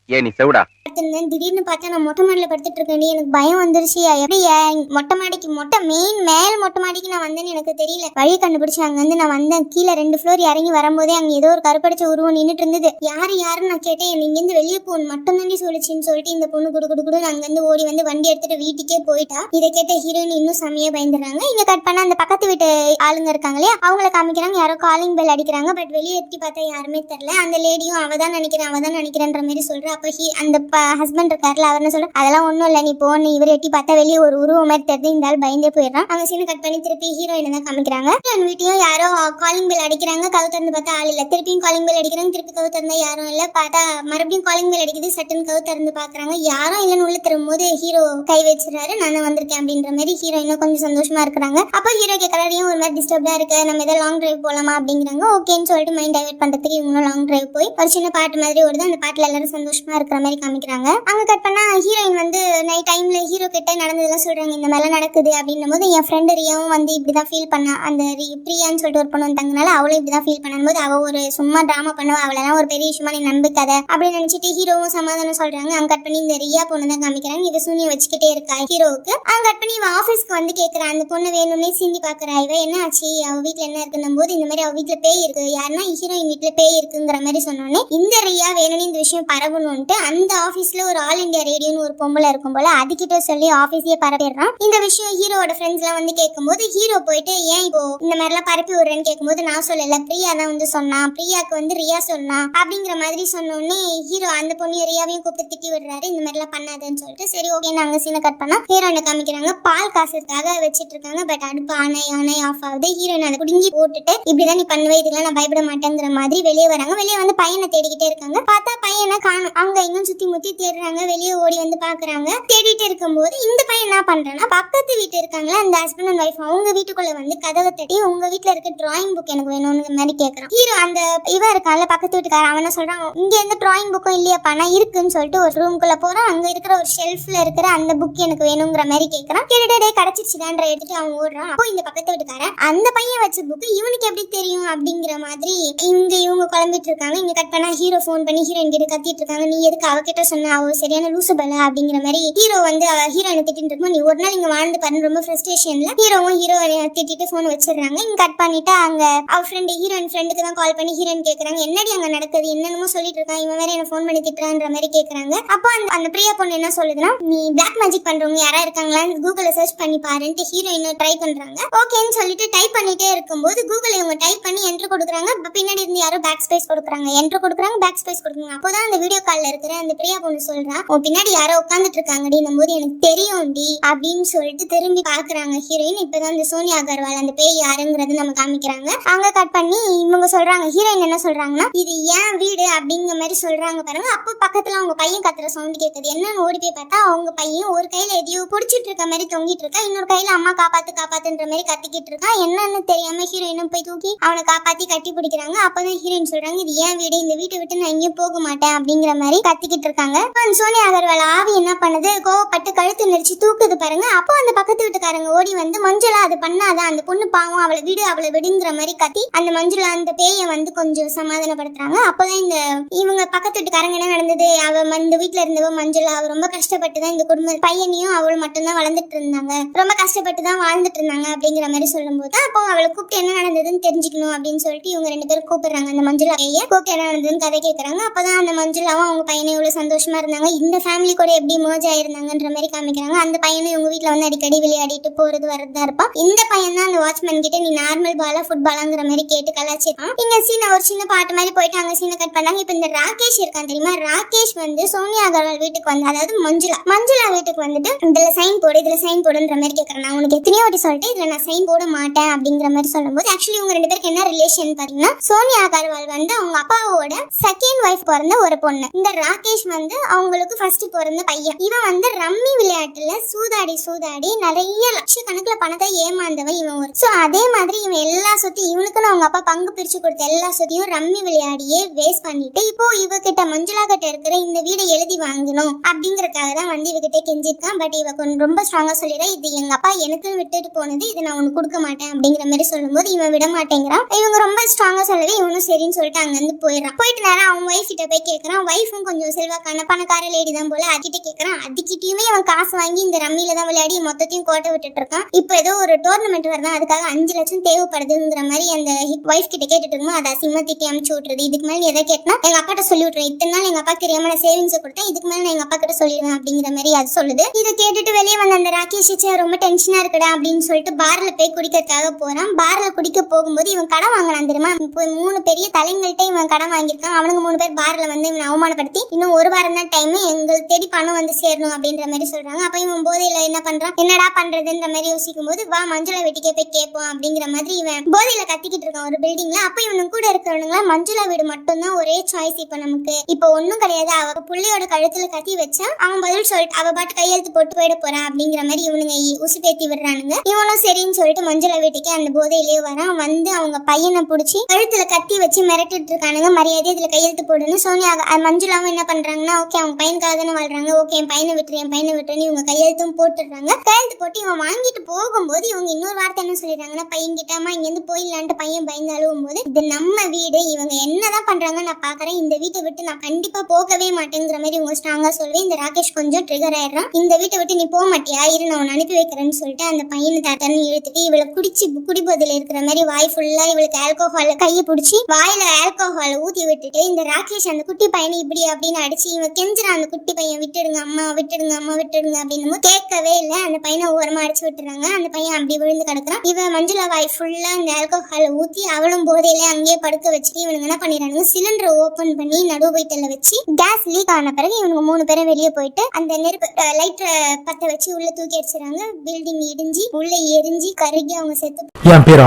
Speaker 4: ஏ நீ செவிடா.
Speaker 2: படுத்திருந்தேன் திடீர்னு பார்த்தா நான் மொட்டை மாடியில் படுத்துட்டு இருக்கேன். எனக்கு பயம் வந்துருச்சு. எப்படி ஏன் மொட்டை மாடிக்கு மொட்டை மெயின் மேல் மொட்டை மாடிக்கு நான் வந்தேன்னு எனக்கு தெரியல. வழி கண்டுபிடிச்சு அங்க வந்து நான் வந்தேன். கீழே ரெண்டு ஃப்ளோர் இறங்கி வரும்போதே அங்க ஏதோ ஒரு கருப்படிச்ச உருவம் நின்னுட்டு இருந்தது. யாரு யாருன்னு நான் கேட்டேன். என்னை இங்கேருந்து வெளியே போன் மட்டும் தாண்டி சொல்லிச்சுன்னு சொல்லிட்டு இந்த பொண்ணு குடு குடு குடுன்னு அங்கேருந்து ஓடி வந்து வண்டி எடுத்துட்டு வீட்டுக்கே போயிட்டா. இதை கேட்ட ஹீரோயின் இன்னும் செமையா பயந்துடுறாங்க. இங்க கட் பண்ண அந்த பக்கத்து வீட்டு ஆளுங்க இருக்காங்க இல்லையா? அவங்கள காமிக்கிறாங்க. யாரோ காலிங் பெல் அடிக்கிறாங்க. பட் வெளியே எட்டி பார்த்தா யாருமே தெரியல. அந்த லேடியும் அவதான் நினைக்கிறேன் அவதான் நினைக்கிறேன்ற மாதிரி சொல்றா அப்போ ஹி அந்த ஹஸ்பண்ட் இருக்காருல அவர் என்ன சொல்ற அதெல்லாம் ஒண்ணும் இல்ல நீ போன்னு இவர் எட்டி பார்த்தா வெளியே ஒரு உருவம் மாதிரி தெரிஞ்சு இந்த ஆள் பயந்தே போயிடுறான். அவங்க சீனை கட் பண்ணி திருப்பி ஹீரோயின் தான் காமிக்கிறாங்க. ஹீரோயின் வீட்டையும் யாரோ காலிங் பெல் அடிக்கிறாங்க. கவு திறந்து பார்த்தா ஆள் இல்ல. திருப்பியும் காலிங் பெல் அடிக்கிறாங்க. திருப்பி கவு திறந்தா யாரும் இல்ல. பார்த்தா மறுபடியும் காலிங் பெல் அடிக்குது. சட்டன் கவு திறந்து பாக்குறாங்க யாரும் இல்லைன்னு உள்ள திரும்பும்போது ஹீரோ கை வச்சிடறாரு. நான் வந்திருக்கேன் அப்படின்ற மாதிரி ஹீரோயினும் கொஞ்சம் சந்தோஷமா இருக்கிறாங்க. அப்போ ஹீரோ கேட்கறாரையும் ஒரு மாதிரி டிஸ்டர்ப்டா இருக்கு? நம்ம ஏதாவது லாங் டிரைவ் போலாமா? அப்படிங்கிறாங்க. ஓகேன்னு சொல்லிட்டு மைண்ட் டைவர்ட் பண்றதுக்கு இவங்களும் லாங் டிரைவ் போய் ஒரு சின்ன பாட்டு மாதிரி ஓடுது. அந்த பாட்டுல எல்லாரும் சந்தோஷமா இருக்கிற மாதிரி காமிக்கிறாங்க. அங்க கட் பண்ணா ஹீரோயின் வந்து நைட் டைம்ல ஹீரோ கிட்ட நடந்ததெல்லாம் சொல்றாங்க இந்த மாதிரிலாம் நடக்குது அப்படின்னும் போது என் ஃப்ரெண்டு ரியாவும் வந்து இப்படிதான் ஃபீல் பண்ணா அந்த பிரியான்னு சொல்லிட்டு ஒரு பொண்ணு வந்தாங்கனால அவளும் இப்படிதான் ஃபீல் பண்ணும்போது அவ ஒரு சும்மா டிராமா பண்ணுவா அவளெல்லாம் ஒரு பெரிய விஷயமா நீ நம்பிக்காத அப்படின்னு நினைச்சிட்டு ஹீரோவும் சமாதானம் சொல்றாங்க. அங்க கட் பண்ணி இந்த ரியா பொண்ணு தான் காமிக்கிறாங்க. இது சூனிய வச்சுக்கிட்டே இருக்கா ஹீரோவுக்கு அங்க கட் பண்ணி இவ ஆபீஸ்க்கு வந்து கேட்கற அந்த பொண்ணு வேணும்னே சிந்தி பாக்குறா இவ என்ன ஆச்சு? அவ வீட்ல என்ன இருக்குன்னும் போது இந்த மாதிரி அவ வீட்ல பேய் இருக்கு. யாருன்னா ஹீரோயின் வீட்ல பேய் இருக்குங்கிற மாதிரி சொன்னோடனே இந்த ரியா வேணும்னு இந்த விஷயம் பரவணும்ட்டு அந்த ஆபீஸ்ல ஒரு ஆல் இந்தியா ரேடியோன்னு ஒரு பொம்பளை இருக்கும் போல அதுகிட்ட சொல்லி ஆபீஸே பரப்பிடுறான். இந்த விஷயம் ஹீரோவோட ஃப்ரெண்ட்ஸ் எல்லாம் வந்து கேட்கும்போது ஹீரோ போயிட்டு ஏன் இப்போ இந்த மாதிரிலாம் பரப்பி விடுறேன்னு? கேட்கும்போது நான் சொல்லல. பிரியா தான் வந்து சொன்னா. பிரியாக்கு வந்து ரியா சொன்னா. அப்படிங்கிற மாதிரி சொன்னோடனே ஹீரோ அந்த பொண்ணையும் ரியாவையும் கூப்பிட்டு திட்டி விடுறாரு. இந்த மாதிரிலாம் பண்ணாதுன்னு சொல்லிட்டு சரி ஓகே நாங்க சீனை கட் பண்ணா ஹீரோயினை காமிக்கிறாங்க. பால் காசுக்காக வச்சிட்டு இருக்காங்க பட் அடுப்பு ஆனை ஆனை ஆஃப் ஆகுது. ஹீரோயின் அதை குடிஞ்சி போட்டுட்டு இப்படிதான் நீ பண்ணுவே இதெல்லாம் நான் பயப்பட மாட்டேங்கிற மாதிரி வெளியே வராங்க. வெளியே வந்து பையனை தேடிக்கிட்டே இருக்காங்க. பார்த்தா பையனை காணும். அவங்க இங்கும் சுத்தி முத்தி தேடுறாங்க வெளியே ஓடி வந்து பாக்குறாங்க. தேடிட்டு இருக்கும்போது இந்த பையன் என்ன பண்றான்னா பக்கத்து வீட்டு இருக்காங்களா அந்த ஹஸ்பண்ட் அண்ட் ஒய்ஃப் அவங்க வீட்டுக்குள்ள வந்து கதவை தட்டி உங்க வீட்டுல இருக்க டிராயிங் புக் எனக்கு வேணும்னு மாதிரி கேக்குறான். ஹீரோ அந்த இவ இருக்கான்ல பக்கத்து வீட்டுக்கார அவனை சொல்றான் இங்க எந்த டிராயிங் புக்கும் இல்லையாப்பா நான் இருக்குன்னு சொல்லிட்டு ஒரு ரூம்குள்ள போறான். அங்க இருக்கிற ஒரு ஷெல்ஃப்ல இருக்கிற அந்த புக் எனக்கு வேணுங்கிற மாதிரி கேக்குறான். கேட்டுட்டே கிடைச்சிருச்சுடான்ற எடுத்துட்டு அவன் ஓடுறான். அப்போ இந்த பக்கத்து வீட்டுக்காரன் அந்த பையன் வச்ச புக் இவனுக்கு எப்படி தெரியும் அப்படிங்கிற மாதிரி இங்க இவங்க குழம்பிட்டு இருக்காங்க. இங்க கட் பண்ணா ஹீரோ ஃபோன் பண்ணி ஹீரோயின் கிட்ட கத்திட்டு இருக்காங்க நீ எதுக்கு அவகிட்ட சொன்ன? அவ சரியான லூசு பல அப்படிங்கிற மாதிரி ஹீரோ வந்து அவ ஹீரோயினை திட்டிட்டு இருக்கும் நீ ஒரு நாள் இங்க வாழ்ந்து பாருன்னு ரொம்ப ஃப்ரஸ்ட்ரேஷன்ல ஹீரோவும் ஹீரோயினை திட்டிட்டு ஃபோன் வச்சிடுறாங்க. இங்க கட் பண்ணிட்டு அங்க அவ ஃப்ரெண்டு ஹீரோயின் ஃப்ரெண்டுக்கு தான் கால் பண்ணி ஹீரோயின் கேக்குறாங்க. என்னடி அங்க நடக்குது? என்னென்னமோ சொல்லிட்டு இருக்கான். இவன் வேற என்ன ஃபோன் பண்ணி திட்டுறான்ற மாதிரி கேக்குறாங்க. அப்போ அந்த அந்த பிரியா பொண்ணு என்ன சொல்லுதுன்னா நீ பிளாக் மேஜிக் பண்றவங்க யாரா இருக்காங்களான்னு கூகுள்ல சர்ச் பண்ணி பாருன்ட்டு ஹீரோயினை ட்ரை பண்றாங்க. ஓகேன்னு சொல்லிட்டு டைப் பண்ணிட்டே இருக்கும்போது கூகுள் இவங்க டைப் பண்ணி என்ட்ரு கொடுக்குறாங்க. பின்னாடி இருந்து யாரோ பேக் ஸ்பேஸ் கொடுக்குறாங்க. என்ட்ரு கொடுக்குறாங்க பேக் ஸ்பேஸ் கொடுக்குறாங்க. அப்போதான் அந்த வீடியோ கால் கால்ல இருக்கிற அந்த பிரியா பொண்ணு சொல்றா உன் பின்னாடி யாரோ உட்காந்துட்டு இருக்காங்கடி போது எனக்கு தெரியும்டி அப்படின்னு சொல்லிட்டு திரும்பி பாக்குறாங்க ஹீரோயின். இப்பதான் இந்த சோனியா அகர்வால் அந்த பேய் யாருங்கிறது நம்ம காமிக்கிறாங்க. அவங்க கட் பண்ணி இவங்க சொல்றாங்க ஹீரோயின் என்ன சொல்றாங்கன்னா இது ஏன் வீடு? அப்படிங்கிற மாதிரி சொல்றாங்க பாருங்க. அப்போ பக்கத்துல அவங்க பையன் கத்துற சவுண்ட் கேக்குது. என்னன்னு ஓடி போய் பார்த்தா அவங்க பையன் ஒரு கையில எதையோ புடிச்சிட்டு இருக்க மாதிரி தொங்கிட்டு இருக்கா. இன்னொரு கையில அம்மா காப்பாத்து காப்பாத்துன்ற மாதிரி கத்திக்கிட்டு இருக்கா. என்னன்னு தெரியாம ஹீரோயினும் போய் தூக்கி அவனை காப்பாத்தி கட்டி பிடிக்கிறாங்க. அப்பதான் ஹீரோயின் சொல்றாங்க இது ஏன் வீடு? இந்த வீட்டை விட்டு நான் எங்கேயும் போக மாட்டேன் அப்படிங்கிற மாதிரி மாதிரி கத்திக்கிட்டு இருக்காங்க. சோனி சோனியா அகர்வால் ஆவி என்ன பண்ணுது? கோவப்பட்டு கழுத்து நெரிச்சு தூக்குது பாருங்க. அப்போ அந்த பக்கத்து வீட்டுக்காரங்க ஓடி வந்து மஞ்சுளா அது பண்ணாதான் அந்த பொண்ணு பாவம் அவளை விடு அவளை விடுங்கிற மாதிரி கத்தி அந்த மஞ்சுளா அந்த பேயை வந்து கொஞ்சம் சமாதானப்படுத்துறாங்க. அப்போதான் இந்த இவங்க பக்கத்து வீட்டுக்காரங்க என்ன நடந்தது? அவ இந்த வீட்டுல இருந்தவ மஞ்சுளா அவ ரொம்ப கஷ்டப்பட்டு தான் இந்த குடும்ப பையனையும் அவள் மட்டும்தான் வளர்ந்துட்டு இருந்தாங்க. ரொம்ப கஷ்டப்பட்டு தான் வாழ்ந்துட்டு இருந்தாங்க அப்படிங்கிற மாதிரி சொல்லும்போது அப்போ அவளை கூப்பிட்டு என்ன நடந்ததுன்னு தெரிஞ்சுக்கணும் அப்படின்னு சொல்லிட்டு இவங்க ரெண்டு பேரும் கூப்பிடுறாங்க. அந்த மஞ்சுளா பைய கூப்பிட்டு என்ன நடந்ததுன்னு கதை கேட்கறாங்க அப்பதான் அந்த மஞ்சுளாவும் அவங்க பையனும் இவ்வளோ சந்தோஷமா இருந்தாங்க. இந்த ஃபேமிலி கூட எப்படி மோஜ் ஆயிருந்தாங்கன்ற மாதிரி காமிக்கிறாங்க. அந்த பையனும் இவங்க வீட்டில் வந்து அடிக்கடி விளையாடிட்டு போறது வரதா இருப்பான் இந்த பையன் தான் அந்த வாட்ச்மேன் கிட்ட நீ நார்மல் பாலா ஃபுட்பாலாங்கிற மாதிரி கேட்டு கலாச்சிருக்கான் இங்க சீனை ஒரு சின்ன பாட்டு மாதிரி போயிட்டு அங்க சீனை கட் பண்ணாங்க. இப்ப இந்த ராகேஷ் இருக்கான் தெரியுமா? ராகேஷ் வந்து சோனியா அகர்வால் வீட்டுக்கு வந்து அதாவது மஞ்சுளா மஞ்சுளா வீட்டுக்கு வந்துட்டு இதுல சைன் போடு இதுல சைன் போடுன்ற மாதிரி கேக்குறேன். நான் உனக்கு எத்தனையோ வாட்டி சொல்லிட்டு இதுல நான் சைன் போட மாட்டேன் அப்படிங்கிற மாதிரி சொல்லும்போது ஆக்சுவலி இவங்க ரெண்டு பேருக்கு என்ன ரிலேஷன் பாத்தீங்கன்னா சோனியா அகர்வால் வந்து அவங்க அப்பாவோட செகண்ட் ஒய்ஃப் பிறந்த ஒரு பொண்ணு. இந்த ராகேஷ் வந்து அவங்களுக்கு ஃபர்ஸ்ட் பிறந்த பையன். இவன் வந்து ரம்மி விளையாட்டுல சூதாடி சூதாடி நிறைய லட்சக்கணக்குல பணத்தை ஏமாந்தவன் இவன் ஒரு. சோ அதே மாதிரி இவன் எல்லா சொத்தையும் இவனுக்குன்னு அவங்க அப்பா பங்கு பிரிச்சு கொடுத்த எல்லா சொத்தையும் ரம்மி விளையாடியே வேஸ்ட் பண்ணிட்டு இப்போ இவகிட்ட மஞ்சுளா கிட்ட இருக்கிற இந்த வீடை எழுதி வாங்கணும் அப்படிங்கறதுக்காக தான் வந்து இவகிட்ட கெஞ்சிருக்கான். பட் இவ கொஞ்சம் ரொம்ப ஸ்ட்ராங்கா சொல்லிடுறா இது எங்க அப்பா எனக்கு விட்டுட்டு போனது இது நான் உனக்கு கொடுக்க மாட்டேன் அப்படிங்கிற மாதிரி சொல்லும்போது இவன் விட மாட்டேங்கிறான். இவங்க ரொம்ப ஸ்ட்ராங்கா சொல்லவே இவனும் சரின்னு சொல்லிட்டு அங்க இருந்து போயிடுறான். போயிட்டு நேரம் அவன் ஒய்ஃப் கிட்ட போய் கேட்கறான் ஒய்ஃபும் கொஞ்சம் செல்வாக்கான பணக்கார லேடி தான் போல. அதுகிட்ட கேட்கறான் அதுகிட்டயுமே அவன் காசு வாங்கி இந்த ரம்மியில தான் விளையாடி மொத்தத்தையும் கோட்டை விட்டுட்டு இருக்கான். இப்போ ஏதோ ஒரு டோர்னமெண்ட் வரதான். அதுக்காக அஞ்சு லட்சம் தேவைப்படுதுங்கிற மாதிரி அந்த ஒய்ஃப் கிட்ட கேட்டுட்டு இருக்கோம் அதை அசிங்கமா திட்டி அமுச்சு விட்டுறது. இதுக்கு மேல எதை கேட்டா எங்க அப்பாட்ட சொல்லி விட்டுறேன் இத்தனை நாள் எங்க அப்பா தெரியாம சேவிங்ஸ் கொடுத்தேன். இதுக்கு மேல நான் எங்க அப்பா கிட்ட சொல்லிடுவேன். அப்படிங்கிற மாதிரி அது சொல்லுது. இதை கேட்டுட்டு வெளியே வந்த அந்த ராகேஷ் ச்சே, ரொம்ப டென்ஷனா இருக்கடா அப்படின்னு சொல்லிட்டு பார்ல போய் குடிக்கிறதுக்காக போறான். பார்ல குடிக்க போகும்போது இவன் கடன் வாங்கினான் தெரியுமா? இப்போ மூணு பெரிய தலைங்கள்ட்ட இவன் கடன் வாங்கியிருக்கான். அவனுங்க மூணு பேர் பார்ல வந்து இவன் அவமானப்படுத்தி இன்னும் ஒரு வாரம் தான் டைம் எங்கள் தேடி பணம் வந்து சேரணும் அப்படின்ற மாதிரி சொல்றாங்க. அப்ப இவன் போதையில என்ன பண்றான்? என்னடா பண்றதுன்ற மாதிரி யோசிக்கும் போது வா மஞ்சுளா வீட்டுக்கே போய் கேட்போம் அப்படிங்கிற மாதிரி இவன் போதையில கத்திக்கிட்டு இருக்கான் ஒரு பில்டிங்ல அப்ப இவனுக்கு கூட இருக்கிறவனுங்களா மஞ்சுளா வீடு மட்டும்தான் ஒரே சாய்ஸ் இப்ப நமக்கு. இப்ப ஒண்ணும் கிடையாது. அவ புள்ளையோட கழுத்துல கத்தி வச்சா அவன் பதில் சொல்லிட்டு அவ பாட்டு கையெழுத்து போட்டு போயிட போறா அப்படிங்கிற மாதிரி இவனுங்க உசு பேத்தி விடுறானுங்க. இவனும் சரின்னு சொல்லிட்டு மஞ்சுளா வீட்டுக்கே அந்த போதையிலேயே வரான். வந்து அவங்க பையனை பிடிச்சி கழுத்துல கத்தி வச்சு மிரட்டிட்டு இருக்கானுங்க. மரியாதை இதுல கையெழுத்து போடுன்னு. சோனியா அஹ் மஞ்சுளாவும் என்ன பண்றாங்கன்னா ஓகே அவங்க பையனுக்காக தானே வாழ்றாங்க. ஓகே என் பையனை விட்டுரு என் பையனை விட்டுருன்னு இவங்க கையெழுத்தும் போட்டுடுறாங்க. கையெழுத்து போட்டு இவன் வாங்கிட்டு போகும்போது இவங்க இன்னொரு வார்த்தை என்ன சொல்லிடுறாங்கன்னா பையன் கிட்டமா இங்க இருந்து போயிடலான்ட்டு பையன் பயந்து அழுவும் போது இது நம்ம வீடு இவங்க என்னதான் பண்றாங்க நான் பாக்குறேன். இந்த வீட்டை விட்டு நான் கண்டிப்பா போகவே மாட்டேங்கிற மாதிரி இவங்க ஸ்ட்ராங்கா சொல்லுவேன் இந்த ராகேஷ் கொஞ்சம் ட்ரிகர் ஆயிடுறான். இந்த வீட்டை விட்டு நீ போக மாட்டியா? இரு நான் உன்னை அனுப்பி வைக்கிறேன்னு சொல்லிட்டு அந்த பையனை தாத்தான்னு இழுத்துட்டு இவளை குடிச்சு குடிப்பதில் இருக்கிற மாதிரி வாய் ஃபுல்லா இவளுக்கு ஆல்கோஹால் கையை பிடிச்சி வாயில ஆல்கோஹால் ஊத்தி விட்டுட்டு இந்த ராகேஷ் அந்த குட்டி பையனை இப்படி அப்படின்னு அடிச்சு இவன் கெஞ்சுறான் அந்த குட்டி பையன் விட்டுடுங்க அம்மா விட்டுடுங்க அம்மா விட்டுடுங்க அப்படின்னு கேட்கவே இல்லை. அந்த பையனை ஓரமா அடிச்சு விட்டுறாங்க. அந்த பையன் அப்படி விழுந்து கிடக்குறான். இவன் மஞ்சுளா வாய் ஃபுல்லா இந்த ஆல்கோஹால் ஊத்தி அவளும் போதையில அங்கேயே படுக்க வச்சுட்டு இவனுங்க என்ன பண்ணிடுறாங்க சிலிண்டரை ஓபன் பண்ணி நடு வயிற்றுல வச்சு கேஸ் லீக் ஆன பிறகு இவனுங்க மூணு பேரும் வெளியே போயிட்டு அந்த நெருப்பு லைட்டரை பத்த வச்சு உள்ள தூக்கி அடிச்சிடறாங்க. பில்டிங் இடிஞ்சு உள்ள எரிஞ்சு கருகி அவங்க செத்து
Speaker 5: என் பேர்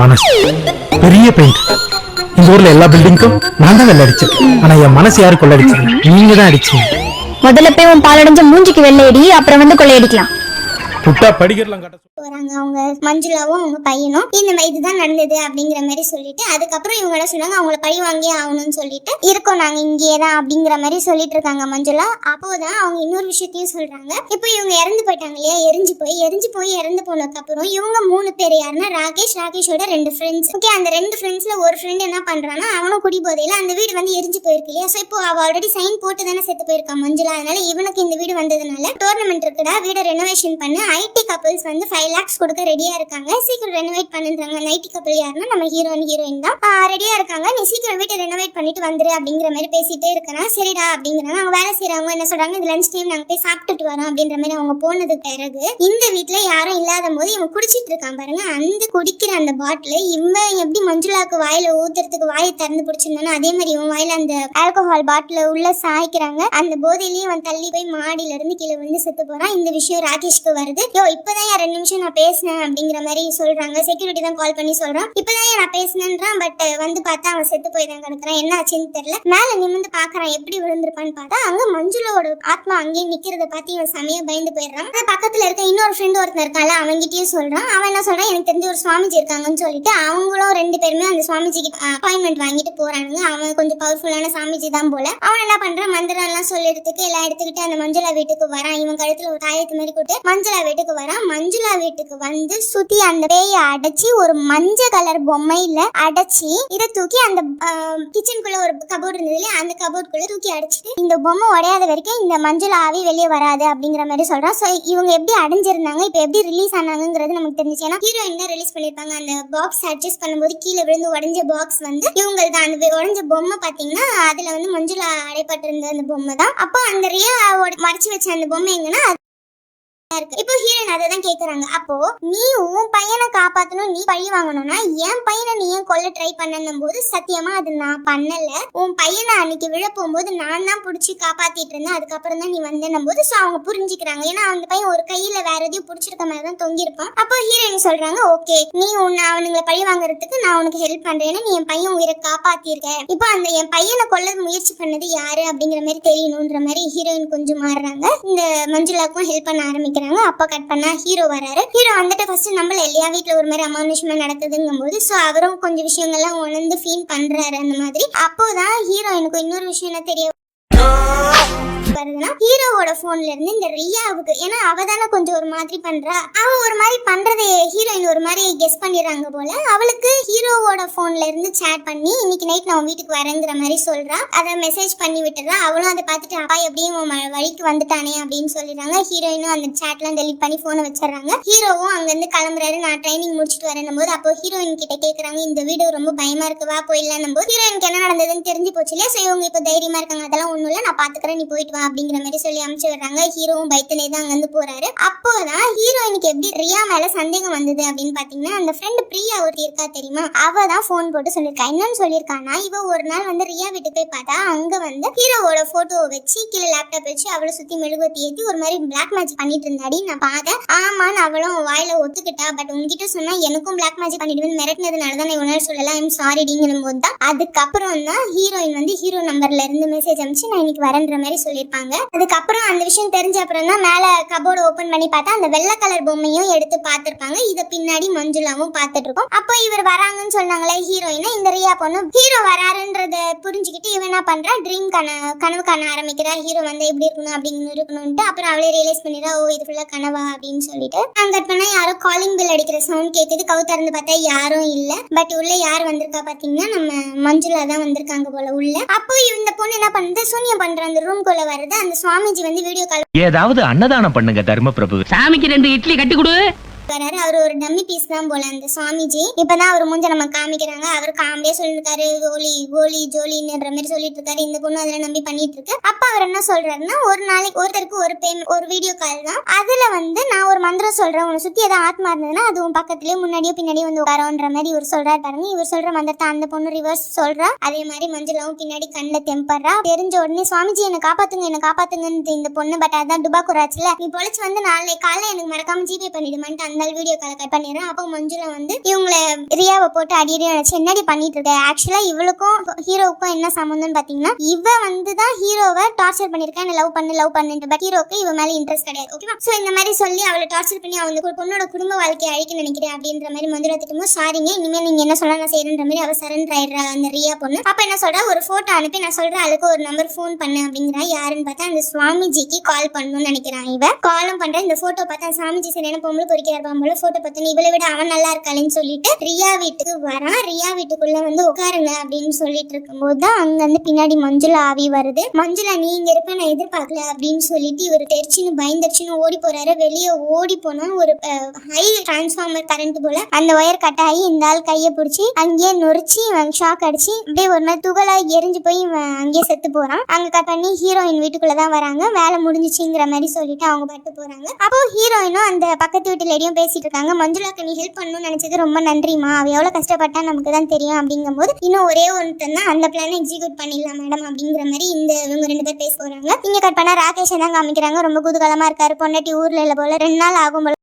Speaker 5: பெரிய பெயிண்ட் இந்த ஊர்ல எல்லா பில்டிங்க்கும் நான் தான் வெள்ள அடிச்சேன் ஆனா என் மனசு யாரு கொள்ளடிச்சது? நீங்க தான் அடிச்சீங்க.
Speaker 6: முதல்ல போய் உன் பாலடைஞ்ச மூஞ்சிக்கு வெள்ளையடி அப்புறம் வந்து கொள்ளையடிக்கலாம்.
Speaker 5: புட்டா படிக்கிறலாம்
Speaker 2: போறாங்க. அவங்க மஞ்சுளாவும் அவங்க பையனும். இந்த மாதிரி இதுதான் நடந்தது அப்படிங்கிற மாதிரி சொல்லிட்டு அதுக்கப்புறம் இவங்க என்ன சொன்னாங்க? அவங்கள பழி வாங்கியே ஆகணும்னு சொல்லிட்டு இருக்கோம் நாங்க இங்கேயே தான் அப்படிங்கிற மாதிரி சொல்லிட்டு இருக்காங்க மஞ்சுளா. அப்போதான் அவங்க இன்னொரு விஷயத்தையும் சொல்றாங்க. இப்போ இவங்க இறந்து போயிட்டாங்க இல்லையா? எரிஞ்சு போய் எரிஞ்சு போய் இறந்து போனதுக்கு அப்புறம் இவங்க மூணு பேர் யாருன்னா ராகேஷ் ராகேஷோட ரெண்டு ஃப்ரெண்ட்ஸ் ஓகே அந்த ரெண்டு ஃப்ரெண்ட்ஸ்ல ஒரு ஃப்ரெண்ட் என்ன பண்றான்னா அவனும் குடி போதையில அந்த வீடு வந்து எரிஞ்சு போயிருக்கு இல்லையா? ஸோ இப்போ அவ ஆல்ரெடி சைன் போட்டு தானே செத்து போயிருக்கா மஞ்சுளா. அதனால இவனுக்கு இந்த வீடு வந்ததுனால டோர்னமெண்ட் இருக்குடா வீடை ரெனோவேஷன் பண்ணு. ஐடி கப்பல்ஸ் வந்து ஃபைவ் ஃபைவ் லேக்ஸ் கொடுக்க ரெடியா இருக்காங்க. சீக்கிரம் ரெனோவேட் பண்ணுறாங்க நைட்டி கப்பல் யாருன்னா நம்ம ஹீரோயின் ஹீரோயின் தான். ரெடியா இருக்காங்க. நீ சீக்கிரம் வீட்டை ரெனோவேட் பண்ணிட்டு வந்துரு அப்படிங்கிற மாதிரி பேசிட்டே இருக்கிறான் சரிடா அப்படிங்கிறாங்க அவங்க வேலை செய்யறவங்க என்ன சொல்றாங்க? இது லஞ்ச் டைம் நாங்க போய் சாப்பிட்டுட்டு வரோம் அப்படின்ற மாதிரி அவங்க போனது பிறகு இந்த வீட்ல யாரும் இல்லாத போது இவன் குடிச்சிட்டு இருக்கான் பாருங்க. அந்த குடிக்கிற அந்த பாட்டில் இவன் எப்படி மஞ்சுளாக்கு வாயில ஊத்துறதுக்கு வாயை திறந்து பிடிச்சிருந்தானோ அதே மாதிரி இவன் வாயில அந்த ஆல்கோஹால் பாட்டில உள்ள சாய்க்கிறாங்க. அந்த போதையிலேயே அவன் தள்ளி போய் மாடியில இருந்து கீழே விழுந்து செத்து போறான். இந்த விஷயம் ராகேஷ்க்கு வருது. யோ இப்பதான் ரெண்டு நிமிஷம் ஆச்சு நான் பேசினேன் அப்படிங்கிற மாதிரி சொல்றாங்க. செக்யூரிட்டி தான் கால் பண்ணி சொல்றான். இப்பதான் நான் பேசினேன்றான். பட் வந்து பார்த்தா அவன் செத்து போய் தான் கிடக்குறான் என்ன ஆச்சுன்னு தெரியல. மேல நிமிந்து பாக்குறான் எப்படி விழுந்திருப்பான்னு பார்த்தா அங்க மஞ்சுளோட ஆத்மா அங்கேயே நிக்கிறத பார்த்து இவன் செமையா பயந்து போயிடுறான். பக்கத்துல இருக்க இன்னொரு ஃப்ரெண்ட் ஒருத்தன் இருக்கான்ல அவன்கிட்டயும் சொல்றான். அவன் என்ன சொல்றான்? எனக்கு தெரிஞ்ச ஒரு சுவாமிஜி இருக்காங்கன்னு சொல்லிட்டு அவங்களும் ரெண்டு பேருமே அந்த சுவாமிஜிக்கு அப்பாயின்மெண்ட் வாங்கிட்டு போறானுங்க. அவன் கொஞ்சம் பவர்ஃபுல்லான சாமிஜி தான் போல. அவன் என்ன பண்றான்? மந்திரம் எல்லாம் சொல்லிடுறதுக்கு எல்லாம் எடுத்துக்கிட்டு அந்த மஞ்சுளா வீட்டுக்கு வரான். இவன் கழுத்துல ஒரு தாயத்து மாதிரி கூட்டு மஞ்சுளா வீட்டுக்கு வரான். மஞ்சுளா வீட்டுக்கு வந்து சுத்தி அந்த பேயை அடைச்சி ஒரு மஞ்சள் கலர் பொம்மையில அடைச்சி இதை தூக்கி அந்த கிச்சனுக்குள்ள ஒரு கபோர்ட் இருந்தது இல்லையா? அந்த கபோர்ட்குள்ள தூக்கி அடைச்சிட்டு இந்த பொம்மை உடையாத வரைக்கும் இந்த மஞ்சள் ஆவி வெளியே வராது அப்படிங்கிற மாதிரி சொல்றான் ஸோ இவங்க எப்படி அடைஞ்சிருந்தாங்க? இப்போ எப்படி ரிலீஸ் ஆனாங்கிறது நமக்கு தெரிஞ்சு ஏன்னா ஹீரோயின் தான் ரிலீஸ் பண்ணிருப்பாங்க அந்த பாக்ஸ் அட்ஜஸ்ட் பண்ணும்போது கீழே விழுந்து உடஞ்ச பாக்ஸ் வந்து இவங்களுக்கு தான். அந்த உடஞ்ச பொம்மை பாத்தீங்கன்னா அதுல வந்து மஞ்சள் அடைப்பட்டிருந்த அந்த பொம்மை தான். அப்போ அந்த ரியா மறைச்சு வச்ச அந்த பொம்மை எங்கன்னா இருக்கு. இப்போ ஹீரோயின் அதை தான் கேக்குறாங்க. அப்போ நீ உன் பையனை காப்பாத்தணும் நீ பழி வாங்கணும்னா என் பையனை நீ ஏன் கொல்ல ட்ரை பண்ணனும் போது சத்தியமா அது நான் பண்ணல. உன் பையனை அன்னைக்கு விழ போகும்போது நான் தான் புடிச்சு காப்பாத்திட்டு இருந்தேன். அதுக்கப்புறம் தான் நீ வந்தேன்னும் போது ஸோ அவங்க புரிஞ்சுக்கிறாங்க. ஏன்னா அந்த பையன் ஒரு கையில வேற எதையும் புடிச்சிருக்க மாதிரி தான் தொங்கியிருப்பான். அப்போ ஹீரோயின் சொல்றாங்க ஓகே நீ உன்னை அவனுங்களை பழி வாங்குறதுக்கு நான் உனக்கு ஹெல்ப் பண்றேன்னு நீ என் பையன் உயிரை காப்பாத்திருக்க. இப்போ அந்த என் பையனை கொல்ல முயற்சி பண்ணது யாரு? அப்படிங்கிற மாதிரி தெரியணுன்ற மாதிரி ஹீரோயின் கொஞ்சம் மாறுறாங்க. இந்த மஞ்சுளாக்கும் ஹெல்ப் பண்ண ஆரம்பிக்கிறாங்க அப்போ கட் பண்ணா ஹீரோ வராரு. ஹீரோ வந்துட்டு ஃபர்ஸ்ட் நம்மள எல்லா வீட்ல ஒரு மாதிரி அமானுஷ்மெண்ட் நடக்குதுங்கும் போது ஸோ அவரும் கொஞ்சம் விஷயங்கள்லாம் உணர்ந்து ஃபீல் பண்றாரு அந்த மாதிரி. அப்போதான் ஹீரோயினுக்கு இன்னொரு விஷயம் என்ன தெரிய வருதுன்னா ஹீரோவோட போன்ல இருந்து இந்த ரியாவுக்கு ஏன்னா அவ தானே கொஞ்சம் ஒரு மாதிரி பண்றா. அவ ஒரு மாதிரி பண்றதை ஹீரோயின் ஒரு மாதிரி கெஸ் பண்ணிடுறாங்க போல. அவளுக்கு ஹீரோவோட போன்ல இருந்து சேட் பண்ணி இன்னைக்கு நைட் நான் வீட்டுக்கு வரேங்கிற மாதிரி சொல்றா. அதை மெசேஜ் பண்ணி விட்டுறா. அவளும் அதை பார்த்துட்டு அப்பா எப்படியும் உன் ம- வழிக்கு வந்துட்டானே அப்படின்னு சொல்லிடுறாங்க. ஹீரோயினும் அந்த சேட்லாம் டெலிட் பண்ணி போனை வச்சிடறாங்க. ஹீரோவும் அங்கிருந்து கிளம்புறாரு. நான் ட்ரைனிங் முடிச்சுட்டு வரேன் போது அப்போ ஹீரோயின் கிட்ட கேட்குறாங்க இந்த வீடு ரொம்ப பயமா இருக்கு. வா போயிடலாம் போது ஹீரோயினுக்கு என்ன நடந்ததுன்னு தெரிஞ்சு போச்சு இல்லையா? ஸோ இவங்க இப்போ தைரியமா இருக்காங்க. அதெல்லாம் ஒன்றும் இல்லை. நான் பாத்துக்கிறேன். நீ போயிட்டு வா. அப்படிங்கிற மாதிரி சொல்லி அமுச்சு விடுறாங்க. ஹீரோவும் பைத்தனே தான் அங்கிருந்து போறாரு. அப்போதான் ஹீரோயினுக்கு எப்படி ரியா மேல சந்தேகம் வந்தது அப்படின்னு பாத்தீங்கன்னா அந்த ஃப்ரெண்ட் பிரியா ஒருத்தி இருக்கா தெரியுமா? அவ தான் ஃபோன் போட்டு சொல்லியிருக்கா. என்னன்னு சொல்லியிருக்கானா இவ ஒரு நாள் வந்து ரியா வீட்டுக்கு போய் பார்த்தா அங்க வந்து ஹீரோவோட போட்டோவை வச்சு கீழே லேப்டாப் வச்சு அவளை சுத்தி மெழுகுவத்தி ஏத்தி ஒரு மாதிரி பிளாக் மேஜிக் பண்ணிட்டு இருந்தாடி. நான் பார்த்தேன். ஆமான்னு அவளும் வாயில ஒத்துக்கிட்டா. பட் உன்கிட்ட சொன்னா எனக்கும் பிளாக் மேஜிக் பண்ணிடுவேன் மிரட்டினதுனால தான் நான் சொல்லலாம் ஐம் சாரி டிங்கிற போது தான் அதுக்கப்புறம் தான் ஹீரோயின் வந்து ஹீரோ நம்பர்ல இருந்து மெசேஜ் அனுப்பிச்சு நான் இன்னைக்கு வரன்ற மாதிரி சொல்லியிருப்பாங்க அதுக்கப்புறம் அந்த விஷயம் தெரிஞ்ச அப்புறம் தான் மேல கபோர்டு ஓபன் பண்ணி பார்த்தா அந்த வெள்ளை கலர் பொம்மையும் எடுத்து பார்த்திருப்பாங்க. இத பின்னாடி மஞ்சுளாவும் பார்த்துட்டு இருக்கோம் அப்போ இவர் வராங்கன்னு சொன்னாங்களே ஹீரோயின் இந்த ரியா பொண்ணு ஹீரோ வராருன்றத புரிஞ்சுக்கிட்டு இவன் என்ன பண்றா? ட்ரீம் கன கனவு காண ஆரம்பிக்கிறா. ஹீரோ வந்து எப்படி இருக்கணும் அப்படின்னு இருக்கணும்ட்டு அப்புறம் அவளே ரியலைஸ் பண்ணிடுறா ஓ இது ஃபுல்லா கனவா? அப்படின்னு சொல்லிட்டு. அங்க பண்ணா யாரோ காலிங் பில் அடிக்கிற சவுண்ட் கேட்குது. கவு திறந்து பார்த்தா யாரும் இல்ல. பட் உள்ள யார் வந்திருக்கா பாத்தீங்கன்னா நம்ம மஞ்சுளா தான் வந்திருக்காங்க போல உள்ள. அப்போ இந்த பொண்ணு என்ன பண்ணுது? சூன்யம் பண்ற அந்த ரூம்குள்ள அந்த சுவாமிஜி வந்து வீடியோ கால்
Speaker 7: ஏதாவது அன்னதானம் பண்ணுங்க தர்மபிரபு
Speaker 8: சாமிக்கு ரெண்டு இட்லி கட்டி கொடு.
Speaker 2: வராரு அவர் ஒரு டம்மி பீஸ் தான் போல அந்த சுவாமிஜி. இப்பதான் அவர் மூஞ்ச நம்ம காமிக்கிறாங்க. அவர் காமெடியா சொல்லிருக்காரு. கோலி கோலி ஜோலின்ற மாதிரி சொல்லிட்டு இருக்காரு இந்த பொண்ணு அதுல நம்பி பண்ணிட்டு இருக்கு அப்ப அவர் என்ன சொல்றாருன்னா ஒரு நாளைக்கு ஒருத்தருக்கு ஒரு பேமெண்ட் ஒரு வீடியோ கால் தான். அதுல வந்து நான் ஒரு மந்திரம் சொல்றேன். உன்னை சுத்தி ஏதாவது ஆத்மா இருந்ததுன்னா அது உன் பக்கத்துலயே முன்னாடியோ பின்னாடியே வந்து உட்காரோன்ற மாதிரி இவர் சொல்றாரு பாருங்க. இவர் சொல்ற மந்திரத்தை அந்த பொண்ணு ரிவர்ஸ் சொல்றா. அதே மாதிரி மஞ்சளாவும் பின்னாடி கண்ணில் தெம்படுறா தெரிஞ்ச உடனே சுவாமிஜி என்ன காப்பாத்துங்க என்ன காப்பாத்துங்கன்னு இந்த பொண்ணு. பட் அதான் டுபாக்குராச்சுல நீ பொழைச்சு வந்து நாளை காலைல எனக்கு மறக்காம ஜிபே பண்ணிடுமான்ட்டு இருந்தாலும் வீடியோ காலை கட் பண்ணிடுறேன் அப்போ மஞ்சுளா வந்து இவங்களை ரியாவை போட்டு அடியடி நினைச்சு என்னடி பண்ணிட்டு இருக்க? ஆக்சுவலா இவளுக்கும் ஹீரோவுக்கும் என்ன சம்மந்தம்னு பாத்தீங்கன்னா இவ வந்து தான் ஹீரோவை டார்ச்சர் பண்ணிருக்கா. என்ன லவ் பண்ணு லவ் பண்ணுட்டு பட் ஹீரோக்கு இவ மேல இன்ட்ரெஸ்ட் கிடையாது. ஓகேவா சோ இந்த மாதிரி சொல்லி அவளை டார்ச்சர் பண்ணி அவங்க ஒரு பொண்ணோட குடும்ப வாழ்க்கையை அழிக்க நினைக்கிறேன் அப்படின்ற மாதிரி மஞ்சுளா திட்டமும் சாரிங்க இனிமே நீங்க என்ன சொல்ல நான் செய்யறன்ற மாதிரி அவ சரண்டர் ஆயிடுறா அந்த ரியா பொண்ணு. அப்ப என்ன சொல்றா? ஒரு போட்டோ அனுப்பி நான் சொல்ற அதுக்கு ஒரு நம்பர் ஃபோன் பண்ணு அப்படிங்கிறா. யாருன்னு பார்த்தா அந்த சுவாமிஜிக்கு கால் பண்ணணும்னு நினைக்கிறான் இவ. காலும் பண்ற. இந்த போட்டோ பார்த்தா சாமிஜி என்ன பொம்பளை பொறிக்கிறார் போல போட்டோ பார்த்து இவளை விட அவன் நல்லா இருக்காளேன்னு சொல்லிட்டு ரியா வீட்டுக்கு வரான் ரியா வீட்டுக்குள்ள வந்து உட்காருங்க அப்படின்னு சொல்லிட்டு இருக்கும்போது தான் அங்க வந்து பின்னாடி மஞ்சுளா ஆவி வருது. மஞ்சுளா நீ இங்க இருப்ப நான் எதிர்பார்க்கல அப்படின்னு சொல்லிட்டு இவர் தெரிச்சுன்னு பயந்துருச்சுன்னு ஓடி போறாரு. வெளியே ஓடி போனா ஒரு ஹை டிரான்ஸ்ஃபார்மர் கரண்ட் போல அந்த ஒயர் கட் ஆகி இந்த ஆள் கையை பிடிச்சி அங்கேயே நொறிச்சு ஷாக் அடிச்சு அப்படியே ஒரு மாதிரி துகளா எரிஞ்சு போய் அங்கேயே செத்து போறான். அங்க கட் பண்ணி ஹீரோயின் வீட்டுக்குள்ள தான் வராங்க. வேலை முடிஞ்சிச்சுங்கிற மாதிரி சொல்லிட்டு அவங்க பட்டு போறாங்க. அப்போ ஹீரோயினும் அந்த பக்கத்து வீட்டு லேடியும் பேசிட்டு இருக்காங்க மஞ்சுளாக்கு நீ ஹெல்ப் பண்ணணும்னு நினைச்சது ரொம்ப நன்றிமா அவ எவ்வளவு கஷ்டப்பட்டா நமக்கு தான் தெரியும் அப்படிங்கும்போது இன்னும் ஒரே ஒன்று தான் அந்த பிளானை எக்ஸிக்யூட் பண்ணிடலாம் மேடம் அப்படிங்கிற மாதிரி இந்த இவங்க ரெண்டு பேர் பேச போறாங்க. இங்க கட் பண்ணா ராகேஷை தான் காமிக்கிறாங்க? ரொம்ப குதூகலமா இருக்காரு. பொண்டாட்டி ஊர்ல இல்ல போல. ரெண்டு நாள் ஆகும் போல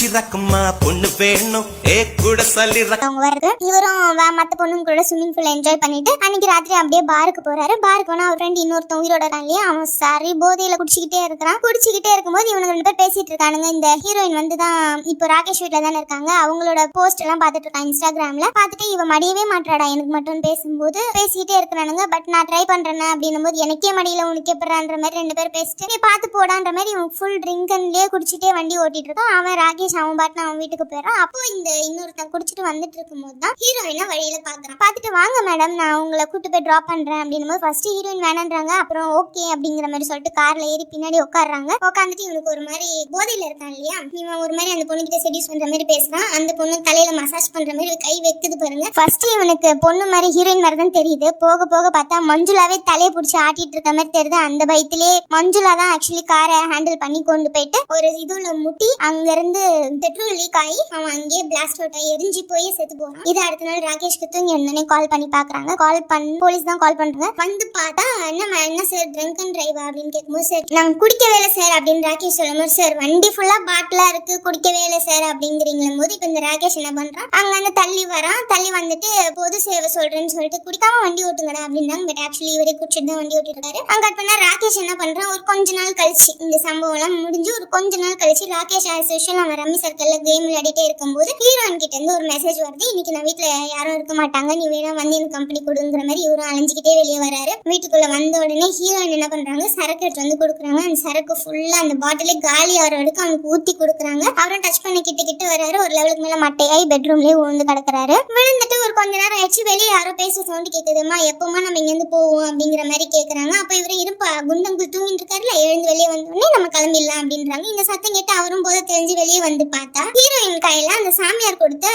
Speaker 8: சிறக்குமா பொண்ணு வேணும்? ஏ கூட சொல்லி
Speaker 2: அவங்க வருது இவரும் மத்த பொண்ணுங்க கூட ஸ்விம்மிங் பூல்ல என்ஜாய் பண்ணிட்டு அன்னைக்கு ராத்திரி அப்படியே பாருக்கு போறாரு. பாருக்கு போனா அவர் ஃப்ரெண்ட் இன்னொருத்தன் உயிரோட இருக்கான் இல்லையா? அவன் சரி போதையில குடிச்சிக்கிட்டே இருக்கிறான். குடிச்சிக்கிட்டே இருக்கும்போது இவனுக்கு ரெண்டு பேர் பேசிட்டு இருக்கானுங்க. இந்த ஹீரோயின் வந்து தான் இப்போ ராகேஷ் வீட்ல தானே இருக்காங்க. அவங்களோட போஸ்ட் எல்லாம் பார்த்துட்டு இருக்கான் இன்ஸ்டாகிராம்ல பார்த்துட்டு இவன் மடியவே மாட்டாடா எனக்கு மட்டும் பேசும்போது பேசிக்கிட்டே இருக்கிறானுங்க. பட் நான் ட்ரை பண்றேன் அப்படின்னும் போது எனக்கே மடியில உனக்கு எப்படான்ற மாதிரி ரெண்டு பேர் பேசிட்டு நீ பார்த்து போடான்ற மாதிரி இவன் ஃபுல் ட்ரிங்க்ன்லயே குடிச்சிட்டே வண்டி ஓட்டிட்டு இருக்கான். அவன் ராகேஷ் அவன் பாட்டு அவன் வீட்டுக்கு போயிடறான் அப்போ இந்த இன்னொருத்தன் குடிச்சிட்டு வந்துட்டு இருக்கும்போது தான் ஹீரோயினை வழியில பாக்குறான். பார்த்துட்டு வாங்க மேடம் நான் உங்களை கூட்டு போய் ட்ராப் பண்றேன் அப்படின்னும் போது ஃபர்ஸ்ட் ஹீரோயின் வேணான்றாங்க. அப்புறம் ஓகே அப்படிங்கிற மாதிரி சொல்லிட்டு கார்ல ஏறி பின்னாடி உட்காடுறாங்க உட்காந்துட்டு இவனுக்கு ஒரு மாதிரி போதையில இருக்கான் இல்லையா? இவன் ஒரு மாதிரி அந்த பொண்ணுகிட்ட செடியூஸ் பண்ற மாதிரி பேசுறான். அந்த பொண்ணு தலையில மசாஜ் பண்ற மாதிரி கை வைக்குது பாருங்க. ஃபர்ஸ்ட் இவனுக்கு பொண்ணு மாதிரி ஹீரோயின் மாதிரி தான் தெரியுது. போக போக பார்த்தா மஞ்சுளாவே தலையை பிடிச்சி ஆட்டிட்டு இருக்க மாதிரி தெரியுது. அந்த பயத்திலே மஞ்சுளா தான் ஆக்சுவலி காரை ஹேண்டில் பண்ணி கொண்டு போயிட்டு ஒரு இதுல முட்டி அங்க இருந்து பெட்ரோல் லீக் ஆகி அவன் அங்கேயே பிளாஸ்ட் அவுட் ஆகி எரிஞ்சு போய் செத்து போறான். இது அடுத்த நாள் ராகேஷ்க்கு தூங்கி உடனே கால் பண்ணி பாக்குறாங்க. கால் பண்ணி போலீஸ் தான் கால் பண்றாங்க. வந்து பார்த்தா என்ன என்ன சார் ட்ரங்க் அண்ட் டிரைவ் அப்படின்னு கேட்கும்போது சார் நாங்க குடிக்க வேலை சார் அப்படின்னு ராகேஷ் சொல்லும்போது சார் வண்டி ஃபுல்லா பாட்டிலா இருக்கு குடிக்கவே இல்லை சார் அப்படிங்கிறீங்களும் போது இப்போ இந்த ராகேஷ் என்ன பண்றான்? அங்க வந்து தள்ளி வரான். தள்ளி வந்துட்டு பொது சேவை சொல்றேன்னு சொல்லிட்டு குடிக்காம வண்டி ஓட்டுங்கடா அப்படின்னு பட் ஆக்சுவலி இவரே குடிச்சிட்டு தான் வண்டி ஓட்டிருக்காரு அங்க கட் பண்ணா ராகேஷ் என்ன பண்றான்? ஒரு கொஞ்ச நாள் கழிச்சு இந்த சம்பவம் எல்லாம் முடிஞ்சு ஒரு கொஞ்ச நாள் கழிச்சு ராகேஷ் ஆஸ் யூஷுவல் அவன் ரம்மி சர்க்கிள்ல கேம் விளையாடிட்டே இருக்கும்போது ஹீரோயின் கிட்ட இருந்து ஒரு மெசேஜ் வருது. இன்னைக்கு நான் வீட்ல யாரும் இருக்க மாட்டாங்க. நீ வேணா வந்து எனக்கு கம்பெனி கொடுங்கிற மாதிரி இவரும் அலைஞ்சுக்கிட்டே வெளியே வராரு. வீட்டுக்குள்ள வந்த உடனே ஹீரோயின் என்ன பண்றாங்க? சரக்கு எடுத்து வந்து கொடுக்குறாங்க. அந்த சரக்கு ஃபுல்லா அந்த பாட்டிலே காலி ஆகிற வரைக்கும் அவனுக்கு ஊத்தி கொடுக்குறாங்க. அவரும் டச் பண்ணி கிட்ட கிட்ட வராரு. ஒரு லெவலுக்கு மேல மட்டையாய் பெட்ரூம்லயே விழுந்து கிடக்குறாரு. விழுந்துட்டு ஒரு கொஞ்ச நேரம் ஆயிடுச்சு வெளியே யாரோ பேச சவுண்ட் கேக்குதுமா எப்பமா நம்ம இங்க இருந்து போவோம்? அப்படிங்கிற மாதிரி கேக்குறாங்க. அப்ப இவரு இருப்பா குண்டங்குள் தூங்கிட்டு இருக்காருல எழுந்து வெளியே வந்த உடனே நம்ம கிளம்பிடலாம் அப்படின்றாங்க. இந்த சத்தம் கேட்டு அவரும் போத தெரிஞ்சு வெளியே வந்து பார்த்தா ஹீரோயின் கையில அந்த சாமியார் கொடுத்த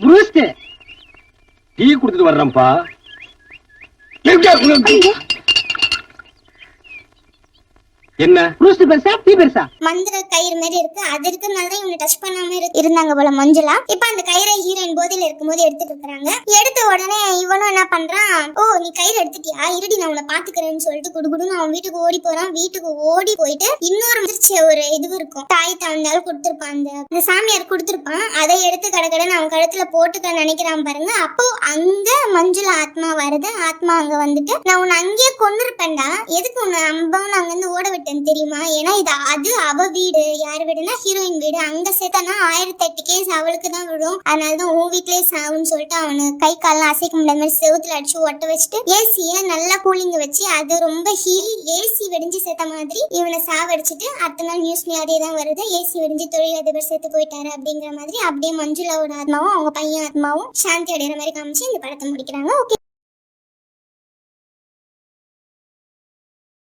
Speaker 3: புருஸ்ட் டீ குடுத்துட்டு வர்றேன்ப்பா. என்ன? புருஸ்ட் பெருசா டீ பெருசா?
Speaker 2: மந்திர கயிறு மாதிரி இருக்கு. அது இருக்கிறதுனால தான் இவனை டச் பண்ணாம இரு- இருந்தாங்க போல மஞ்சுளா? இப்ப அந்த கயிறை ஹீரோயின் போதையில இருக்கும்போது எடுத்துட்டு இருக்காங்க எடுத்த உடனே இவனும் என்ன பண்றான்? ஓ நீ கயிறு எடுத்துட்டியா? இருடி நான் உன்னை பாத்துக்கிறேன்னு சொல்லிட்டு குடுகுடுன்னு அவன் வீட்டுக்கு ஓடி போறான். வீட்டுக்கு ஓடி போயிட்டு இன்னொரு முதிர்ச்சி ஒரு இது இருக்கும். தாய் தந்தாலும் கொடுத்துருப்பான் அந்த அந்த சாமியார் கொடுத்துருப்பான். அதை எடுத்து கடகடன்னு அவன் கழுத்துல போட்டுக்க நினைக்கிறான் பாருங்க. அப்போ அங்க மஞ்சுளா ஆத்மா வருது. ஆத்மா அங்க வந்துட்டு நான் உன்னை அங்கேயே கொண்டிருப்பேன்டா எதுக்கு உன்னை அம்பவன் அங்க இருந்து ஓட விட்டேன் தெரியுமா? ஏன்னா இது அது அவ வீடு. யார் வீடுனா ஹீரோயின் வீடு. அங்க சேர்த்தானா ஆயிரத்தி எட்டு கேஸ் அவளுக்கு தான் விழும். அதனால தான் உன் வீட்லயே சாவுன்னு சொல்லிட்டு அவனு கை காலெல்லாம் அசைக்க முடியாத மாதிரி செவுத்துல அடிச்சு ஒட்ட வச்சுட்டு ஏசிய நல்லா கூலிங்க வச்சு அது ரொம்ப ஹீல் ஏசி வெடிஞ்சு சேர்த்த மாதிரி இவனை சாவடிச்சிட்டு அடுத்த நாள் நியூஸ் அதே தான் வருது. ஏசி வெடிஞ்சு தொழிலதிபர் சேர்த்து போயிட்டாரு அப்படிங்கிற மாதிரி அப்படியே மஞ்சுளாவோட ஆத்மாவும் அவங்க பையன் ஆத்மாவும் சாந்தி அடைகிற மாதிரி காமிச்சு இந்த படத்தை முடிக்கிறாங்க. ஓகே